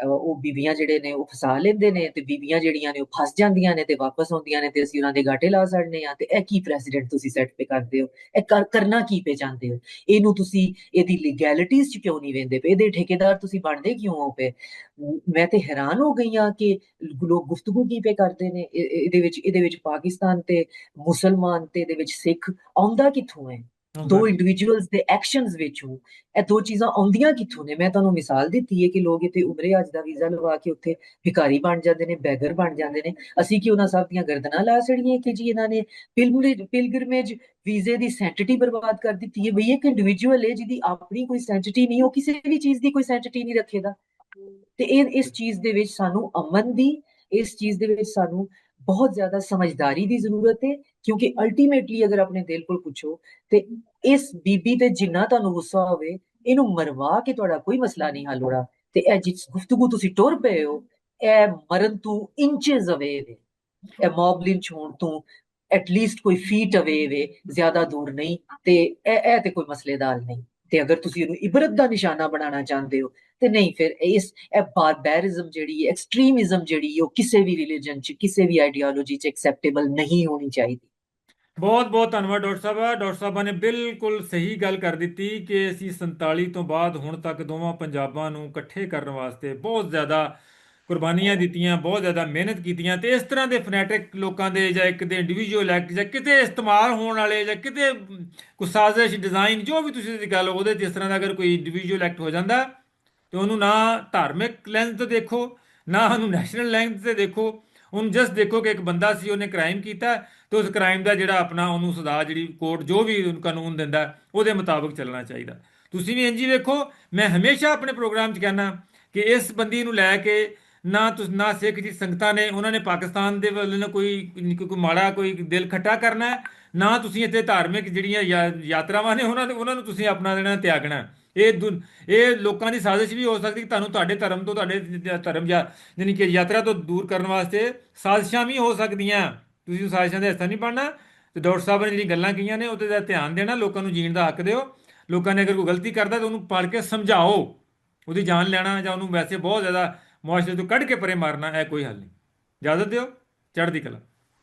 ਉਹ ਬੀਬੀਆਂ ਜਿਹੜੇ ਨੇ ਉਹ ਫਸਾ ਲੈਂਦੇ ਨੇ ਤੇ ਬੀਬੀਆਂ ਜਿਹੜੀਆਂ ਨੇ ਉਹ ਫਸ ਜਾਂਦੀਆਂ ਨੇ ਤੇ ਵਾਪਸ ਆਉਂਦੀਆਂ ਨੇ ਤੇ ਅਸੀਂ ਉਹਨਾਂ ਦੇ ਗਾਟੇ ਲਾ ਛੱਡਨੇ ਆ ਤੇ ਇਹ ਕੀ ਪ੍ਰੈਜ਼ੀਡੈਂਟ ਤੁਸੀਂ ਸੈੱਟ ਪੇ ਕਰਦੇ ਹੋ? ਇਹ ਕਰ- ਕਰਨਾ ਕੀ ਪੇ ਜਾਂਦੇ ਹੋ? ਇਹਨੂੰ ਤੁਸੀਂ ਇਹਦੀ ਲੀਗੈਲਿਟੀਜ਼ ਚ ਕਿਉਂ ਨਹੀਂ ਵੇਂਦੇ ਪਏ? ਇਹਦੇ ਠੇਕੇਦਾਰ ਤੁਸੀਂ ਬਣਦੇ ਕਿਉਂ ਹੋ ਪਏ? ਮ- ਤੇ ਹੈਰਾਨ ਹੋ ਗਈ ਆ ਕਿ ਲੋਕ ਗੁਫ਼ਤਗੂ ਕੀ ਪੇ ਕਰਦੇ ਨੇ। ਇਹ- ਇਹ- ਇਹਦੇ ਵਿੱਚ ਇਹਦੇ ਵਿੱਚ ਪਾਕਿਸਤਾਨ ਤੇ ਮੁਸਲਮਾਨ ਤੇ ਇਹਦੇ ਵਿੱਚ ਸਿੱਖ ਆਉਂਦਾ ਕਿੱਥੋਂ ਹੈ? ਦੋ ਇੰਡੀਵਿਜੂਅਲਸ ਦੇ ਐਕਸ਼ਨਸ ਵਿੱਚੋਂ ਇਹ ਦੋ ਚੀਜ਼ਾਂ ਆਉਂਦੀਆਂ ਕਿੱਥੋਂ ਨੇ? ਮੈਂ ਤੁਹਾਨੂੰ ਮਿਸਾਲ ਦਿੱਤੀ ਹੈ ਕਿ ਲੋਕ ਇੱਥੇ ਉਮਰੇ ਅੱਜ ਦਾ ਵੀਜ਼ਾ ਲਵਾ ਕੇ ਉੱਥੇ ਭਿਖਾਰੀ ਬਣ ਜਾਂਦੇ ਨੇ ਬੈਗਰ ਬਣ ਜਾਂਦੇ ਨੇ। ਅਸੀਂ ਕਿ ਉਹਨਾਂ ਸਭ ਦੀਆਂ ਗਰਦਨਾਂ ਲਾ ਛੜੀਆਂ ਕਿ ਜੀ ਇਹਨਾਂ ਨੇ? ਪਿਲਗ੍ਰਿਮੇਜ ਪਿਲਗ੍ਰਿਮੇਜ ਵੀਜ਼ੇ ਦੀ ਸੈਂਟਿਟੀ ਬਰਬਾਦ ਕਰ ਦਿੱਤੀ ਹੈ। ਬਈ ਇੱਕ ਇੰਡੀਵਿਜੂਅਲ ਹੈ ਜਿਹਦੀ ਆਪਣੀ ਕੋਈ ਸੈਂਟਿਟੀ ਨਹੀਂ ਉਹ ਕਿਸੇ ਵੀ ਚੀਜ਼ ਦੀ ਕੋਈ ਸੈਂਟਿਟੀ ਨਹੀਂ ਰੱਖੇਦਾ। ਤੇ ਇਹ, ਇਸ ਚੀਜ਼ ਦੇ ਵਿੱਚ ਸਾਨੂੰ ਅਮਨ ਦੀ, ਇਸ ਚੀਜ਼ ਦੇ ਵਿੱਚ ਸਾਨੂੰ ਬਹੁਤ ਜ਼ਿਆਦਾ ਸਮਝਦਾਰੀ ਦੀ ਜ਼ਰੂਰਤ ਹੈ, ਕਿਉਂਕਿ ਅਲਟੀਮੇਟਲੀ ਅਗਰ ਆਪਣੇ ਦਿਲ ਕੋਲ ਪੁੱਛੋ, ਤੇ ਇਸ ਬੀਬੀ ਤੇ ਜਿੰਨਾ ਤੁਹਾਨੂੰ ਗੁੱਸਾ ਹੋਵੇ, ਇਹਨੂੰ ਮਰਵਾ ਕੇ ਤੁਹਾਡਾ ਕੋਈ ਮਸਲਾ ਨਹੀਂ ਹੱਲ ਹੋਣਾ। ਤੇ ਇਹ ਜਿਸ ਗੁਫ਼ਤਗੂ ਤੁਸੀਂ ਟੁਰ ਪਏ ਹੋ, ਇਹ ਮਰਨ ਤੋਂ ਇੰਚਸ ਅਵੇ ਵੇ। ਇਹ ਮੌਬ ਲਿੰਚ ਹੋਣ ਤੋਂ ਐਟਲੀਸਟ ਕੋਈ ਫੀਟ ਅਵੇ ਵੇ, ਜ਼ਿਆਦਾ ਦੂਰ ਨਹੀਂ, ਤੇ ਇਹ ਇਹ ਤੇ ਕੋਈ ਮਸਲੇਦਾਰ ਨਹੀਂ। ਤੇ ਅਗਰ ਤੁਸੀਂ ਇਹਨੂੰ ਇਬਰਤ ਦਾ ਨਿਸ਼ਾਨਾ ਬਣਾਉਣਾ ਚਾਹੁੰਦੇ ਹੋ, ਤੇ ਨਹੀਂ, ਫਿਰ ਇਸ, ਇਹ ਬਾਰਬੈਰਿਜ਼ਮ ਜਿਹੜੀ ਹੈ, ਐਕਸਟ੍ਰੀਮਿਜ਼ਮ ਜਿਹੜੀ ਉਹ ਕਿਸੇ ਵੀ ਰਿਲੀਜਨ ਚ, ਕਿਸੇ ਵੀ ਆਈਡੀਓਲੋਜੀ ਚ ਐਕਸੈਪਟੇਬਲ ਨਹੀਂ ਹੋਣੀ ਚਾਹੀਦੀ। ਬਹੁਤ ਬਹੁਤ ਧੰਨਵਾਦ ਡਾਕਟਰ ਸਾਹਿਬ। ਡਾਕਟਰ ਸਾਹਿਬਾਂ ਨੇ ਬਿਲਕੁਲ ਸਹੀ ਗੱਲ ਕਰ ਦਿੱਤੀ ਕਿ ਅਸੀਂ 47 ਤੋਂ ਬਾਅਦ ਹੁਣ ਤੱਕ ਦੋਵਾਂ ਪੰਜਾਬਾਂ ਨੂੰ ਇਕੱਠੇ ਕਰਨ ਵਾਸਤੇ ਬਹੁਤ ਜ਼ਿਆਦਾ ਕੁਰਬਾਨੀਆਂ ਦਿੱਤੀਆਂ, ਬਹੁਤ ਜ਼ਿਆਦਾ ਮਿਹਨਤ ਕੀਤੀਆਂ ਤੇ ਇਸ ਤਰ੍ਹਾਂ ਦੇ ਫਨੈਟਿਕ ਲੋਕਾਂ ਦੇ ਜਾਂ ਇੱਕ ਦੇ ਇੰਡੀਵਿਜੂਅਲ ਐਕਟ ਜਾਂ ਕਿਤੇ ਇਸਤੇਮਾਲ ਹੋਣ ਵਾਲੇ ਜਾਂ ਕਿਤੇ ਕੋਈ ਸਾਜ਼ਿਸ਼ ਡਿਜ਼ਾਈਨ ਜੋ ਵੀ ਤੁਸੀਂ ਗੱਲ ਉਹਦੇ 'ਚ ਇਸ ਤਰ੍ਹਾਂ ਦਾ ਅਗਰ ਕੋਈ ਇੰਡੀਵਿਜੂਅਲ ਐਕਟ ਹੋ ਜਾਂਦਾ ਤੇ ਉਹਨੂੰ ਨਾ ਧਾਰਮਿਕ ਲੈਂਸ ਤੋਂ ਦੇਖੋ, ਨਾ ਉਹਨੂੰ ਨੈਸ਼ਨਲ ਲੈਂਸ ਤੇ ਦੇਖੋ, ਉਹਨੂੰ ਜਸਟ ਦੇਖੋ ਕਿ ਇੱਕ ਬੰਦਾ ਸੀ, ਉਹਨੇ ਕ੍ਰਾਈਮ ਕੀਤਾ ਤੇ ਉਸ ਕ੍ਰਾਈਮ ਦਾ ਜਿਹੜਾ ਆਪਣਾ ਉਹਨੂੰ ਸਜ਼ਾ ਜਿਹੜੀ ਕੋਰਟ ਜੋ ਵੀ ਕਾਨੂੰਨ ਦਿੰਦਾ ਉਹਦੇ ਮੁਤਾਬਕ ਚੱਲਣਾ ਚਾਹੀਦਾ। ਤੁਸੀਂ ਵੀ ਇੰਜ ਹੀ ਵੇਖੋ, ਮੈਂ ਹਮੇਸ਼ਾ ਆਪਣੇ ਪ੍ਰੋਗਰਾਮ 'ਚ ਕਹਿੰਦਾ ਕਿ ਇਸ ਬੰਦੀ ਨੂੰ ਲੈ ਕੇ ਨਾ ਤੁਸ, ਨਾ ਸਿੱਖ ਜੀ, ਸੰਗਤਾਂ ਨੇ, ਉਹਨਾਂ ਨੇ ਪਾਕਿਸਤਾਨ ਦੇ ਵੱਲ ਕੋਈ ਕੋਈ ਮਾੜਾ, ਕੋਈ ਦਿਲ ਖੱਟਾ ਕਰਨਾ ਨਾ ਤੁਸੀਂ ਇੱਥੇ ਧਾਰਮਿਕ ਜਿਹੜੀਆਂ ਯਾ- ਯਾਤਰਾਵਾਂ ਨੇ, ਉਹਨਾਂ ਉਹਨਾਂ ਨੂੰ ਤੁਸੀਂ ਆਪਣਾ ਦੇਣਾ, ਤਿਆਗਣਾ ਇਹ ਦੁਨ- ਇਹ ਲੋਕਾਂ ਦੀ ਸਾਜ਼ਿਸ਼ ਵੀ ਹੋ ਸਕਦੀ ਕਿ ਤੁਹਾਨੂੰ ਤੁਹਾਡੇ ਧਰਮ ਤੋਂ, ਤੁਹਾਡੇ ਧਰਮ ਜਾਂ ਯਾਨੀ ਕਿ ਯਾਤਰਾ ਤੋਂ ਦੂਰ ਕਰਨ ਵਾਸਤੇ ਸਾਜ਼ਿਸ਼ਾਂ ਵੀ ਹੋ ਸਕਦੀਆਂ ਤੁਸੀਂ ਸਾਜ਼ਿਸ਼ਾਂ ਦੇ ਹਿੱਸਾ ਨਹੀਂ ਬਣਨਾ। ਤੇ ਡਾਕਟਰ ਸਾਹਿਬ ਨੇ ਜਿਹੜੀਆਂ ਗੱਲਾਂ ਕਹੀਆਂ ਨੇ ਉਹਤੇ ਦਾ ਧਿਆਨ ਦੇਣਾ, ਲੋਕਾਂ ਨੂੰ ਜੀਣ ਦਾ ਹੱਕ ਦਿਓ। ਲੋਕਾਂ ਨੇ ਅਗਰ ਕੋਈ ਗਲਤੀ ਕਰਦਾ ਤਾਂ ਉਹਨੂੰ ਪੜ ਕੇ ਸਮਝਾਓ। ਉਹਦੀ ਜਾਨ ਲੈਣਾ ਜਾਂ ਉਹਨੂੰ ਵੈਸੇ ਬਹੁਤ ਜ਼ਿਆਦਾ ਮੁਆਸ਼ਰੇ ਤੋਂ ਕੱਢ ਕੇ ਪਰੇ ਮਾਰਨਾ ਇਹ ਕੋਈ ਹੱਲ ਨਹੀਂ। ਇਜਾਜ਼ਤ ਦਿਓ ਚੜ੍ਹਦੀ ਕਲਾ।